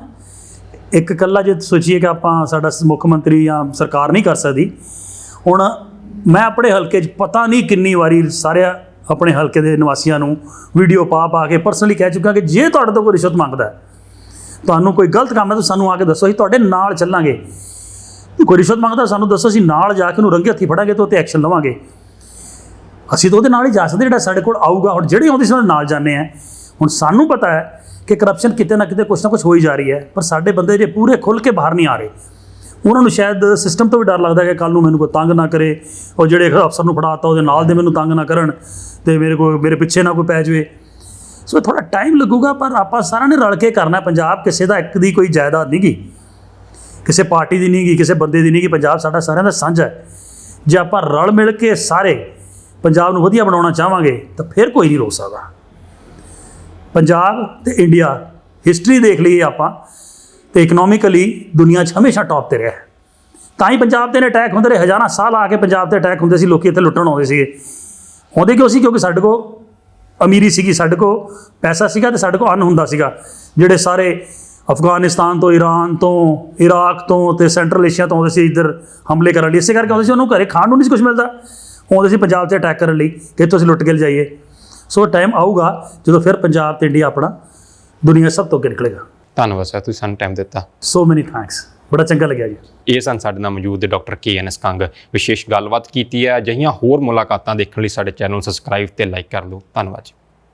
ਇੱਕ ਇਕੱਲਾ ਜੇ ਸੋਚੀਏ ਕਿ ਆਪਾਂ ਸਾਡਾ ਮੁੱਖ ਮੰਤਰੀ ਜਾਂ ਸਰਕਾਰ ਨਹੀਂ ਕਰ ਸਕਦੀ। ਹੁਣ ਮੈਂ ਆਪਣੇ ਹਲਕੇ 'ਚ ਪਤਾ ਨਹੀਂ ਕਿੰਨੀ ਵਾਰੀ ਸਾਰੇ ਆਪਣੇ ਹਲਕੇ ਦੇ ਨਿਵਾਸੀਆਂ ਨੂੰ ਵੀਡੀਓ ਪਾ ਪਾ ਕੇ ਪਰਸਨਲੀ ਕਹਿ ਚੁੱਕਾ ਕਿ ਜੇ ਤੁਹਾਡੇ ਤੋਂ ਕੋਈ ਰਿਸ਼ਵਤ ਮੰਗਦਾ ਹੈ, ਤੁਹਾਨੂੰ ਕੋਈ ਗਲਤ ਕੰਮ ਹੈ ਤਾਂ ਸਾਨੂੰ ਆ ਕੇ ਦੱਸੋ, ਅਸੀਂ ਤੁਹਾਡੇ ਨਾਲ ਚੱਲਾਂਗੇ। ਕੋਈ ਰਿਸ਼ਵਤ ਮੰਗਦਾ ਸਾਨੂੰ ਦੱਸੋ, ਅਸੀਂ ਨਾਲ ਜਾ ਕੇ ਉਹਨੂੰ ਰੰਗੇ ਹੱਥੀ ਫੜਾਂਗੇ ਤੇ ਉਹ ਤੇ ਐਕਸ਼ਨ ਲਵਾਂਗੇ। ਅਸੀਂ ਤਾਂ ਉਹਦੇ ਨਾਲ ਹੀ ਜਾ ਸਕਦੇ ਜਿਹੜਾ ਸਾਡੇ ਕੋਲ ਆਊਗਾ। ਹੁਣ ਜਿਹੜੇ ਆਉਂਦੇ ਸੀ, ਉਹਨਾਂ ਨਾਲ ਜਾਂਦੇ ਆ ਹੁਣ ਸਾਨੂੰ ਪਤਾ ਹੈ ਕਿ ਕਰਪਸ਼ਨ ਕਿਤੇ ਨਾ ਕਿਤੇ ਕੁਛ ਨਾ ਕੁਛ ਹੋ ਹੀ ਜਾ ਰਹੀ ਹੈ, ਪਰ ਸਾਡੇ ਬੰਦੇ ਜੇ ਪੂਰੇ ਖੁੱਲ ਕੇ ਬਾਹਰ ਨਹੀਂ ਆ ਰਹੇ, ਉਹਨਾਂ ਨੂੰ ਸ਼ਾਇਦ ਸਿਸਟਮ ਤੋਂ ਵੀ ਡਰ ਲੱਗਦਾ ਕਿ ਕੱਲ ਨੂੰ ਮੈਨੂੰ ਕੋਈ ਤੰਗ ਨਾ ਕਰੇ ਉਹ ਜਿਹੜੇ ਅਫਸਰ ਨੂੰ ਫੜਾਤਾ, ਉਹਦੇ ਨਾਲ ਦੇ ਮੈਨੂੰ ਤੰਗ ਨਾ ਕਰਨ ਤੇ ਮੇਰੇ ਕੋਲ ਮੇਰੇ ਪਿੱਛੇ ਨਾ ਕੋਈ ਪੈ ਜਾਵੇ। ਸੋ ਥੋੜਾ ਟਾਈਮ ਲੱਗੂਗਾ, ਪਰ ਆਪਾਂ ਸਾਰਿਆਂ ਨੇ ਰਲ ਕੇ ਕਰਨਾ ਪੰਜਾਬ ਕਿਸੇ ਦਾ ਇੱਕ ਦੀ ਕੋਈ ਜਾਇਦਾਦ ਨਹੀਂ ਗੀ। ਕਿਸੇ ਪਾਰਟੀ ਦੀ ਨਹੀਂ ਗੀ, ਕਿਸੇ ਬੰਦੇ ਦੀ ਨਹੀਂ ਗੀ। ਪੰਜਾਬ ਸਾਡਾ ਸਾਰਿਆਂ ਦਾ ਸਾਂਝਾ ਹੈ। ਜੇ ਆਪਾਂ ਰਲ ਮਿਲ ਕੇ ਸਾਰੇ ਪੰਜਾਬ ਨੂੰ ਵਧੀਆ ਬਣਾਉਣਾ ਚਾਹਾਂਗੇ, ਤਾਂ ਫਿਰ ਕੋਈ ਨਹੀਂ ਰੋਕ ਸਕਦਾ। ਪੰਜਾਬ ਤੇ ਇੰਡੀਆ ਹਿਸਟਰੀ ਦੇਖ ਲਈਏ ਆਪਾਂ ਤੇ ਇਕਨੋਮਿਕਲੀ ਦੁਨੀਆ 'ਚ ਹਮੇਸ਼ਾ ਟੌਪ ਤੇ ਰਿਹਾ ਹੈ। ਤਾਂ ਹੀ ਪੰਜਾਬ ਤੇ ਨੇ ਅਟੈਕ ਹੁੰਦੇ ਰਹੇ। ਹਜ਼ਾਰਾਂ ਸਾਲ ਆ ਕੇ ਪੰਜਾਬ ਤੇ ਅਟੈਕ ਹੁੰਦੇ ਸੀ, ਲੋਕੀ ਇੱਥੇ ਲੁੱਟਣ ਆਉਂਦੇ ਸੀਗੇ। ਆਉਂਦੇ ਕਿਉਂ ਸੀ? ਕਿਉਂਕਿ ਸਾਡੇ ਕੋਲ ਅਮੀਰੀ ਸੀਗੀ, ਸਾਡੇ ਕੋਲ ਪੈਸਾ ਸੀਗਾ ਤੇ ਸਾਡੇ ਕੋਲ ਅੰਨ ਹੁੰਦਾ ਸੀਗਾ। ਜਿਹੜੇ ਸਾਰੇ ਅਫਗਾਨਿਸਤਾਨ ਤੋਂ ਈਰਾਨ ਤੋਂ, ਇਰਾਕ ਤੋਂ ਤੇ ਸੈਂਟਰਲ ਏਸ਼ੀਆ ਤੋਂ ਆਉਂਦੇ ਸੀ, ਇੱਧਰ ਹਮਲੇ ਕਰਨ ਲਈ। ਇਸੇ ਕਰਕੇ ਆਉਂਦੇ ਸੀ, ਉਹਨੂੰ ਘਰੇ ਖਾਣ ਨੂੰ ਨਹੀਂ ਸੀ ਕੁਝ ਮਿਲਦਾ। ਆਉਂਦੇ ਸੀ ਪੰਜਾਬ ਤੇ ਅਟੈਕ ਕਰਨ ਲਈ ਕਿ ਤੁਸੀਂ ਲੁੱਟ ਕੇ ਲਿਜਾਈਏ। ਸੋ ਟਾਈਮ ਆਊਗਾ ਜਦੋਂ ਫਿਰ ਪੰਜਾਬ ਤੇ ਇੰਡੀਆ ਆਪਣਾ ਦੁਨੀਆ ਸਭ ਤੋਂ ਅੱਗੇ ਨਿਕਲੇਗਾ। ਧੰਨਵਾਦ ਸਰ ਤੁਸੀਂ ਸਾਨੂੰ ਟਾਈਮ ਦਿੱਤਾ। ਸੋ ਮੈਨੀ ਥੈਂਕਸ ਬੜਾ ਚੰਗਾ ਲੱਗਿਆ ਜੀ। ਇਹ ਸਨ ਸਾਡੇ ਨਾਲ ਮੌਜੂਦ doctor K N S Kang. ਵਿਸ਼ੇਸ਼ ਗੱਲਬਾਤ ਕੀਤੀ ਹੈ। ਅਜਿਹੀਆਂ ਹੋਰ ਮੁਲਾਕਾਤਾਂ ਦੇਖਣ ਲਈ ਸਾਡੇ ਚੈਨਲ ਨੂੰ ਸਬਸਕ੍ਰਾਈਬ ਤੇ ਲਾਈਕ ਕਰ ਲਓ। ਧੰਨਵਾਦ ਜੀ।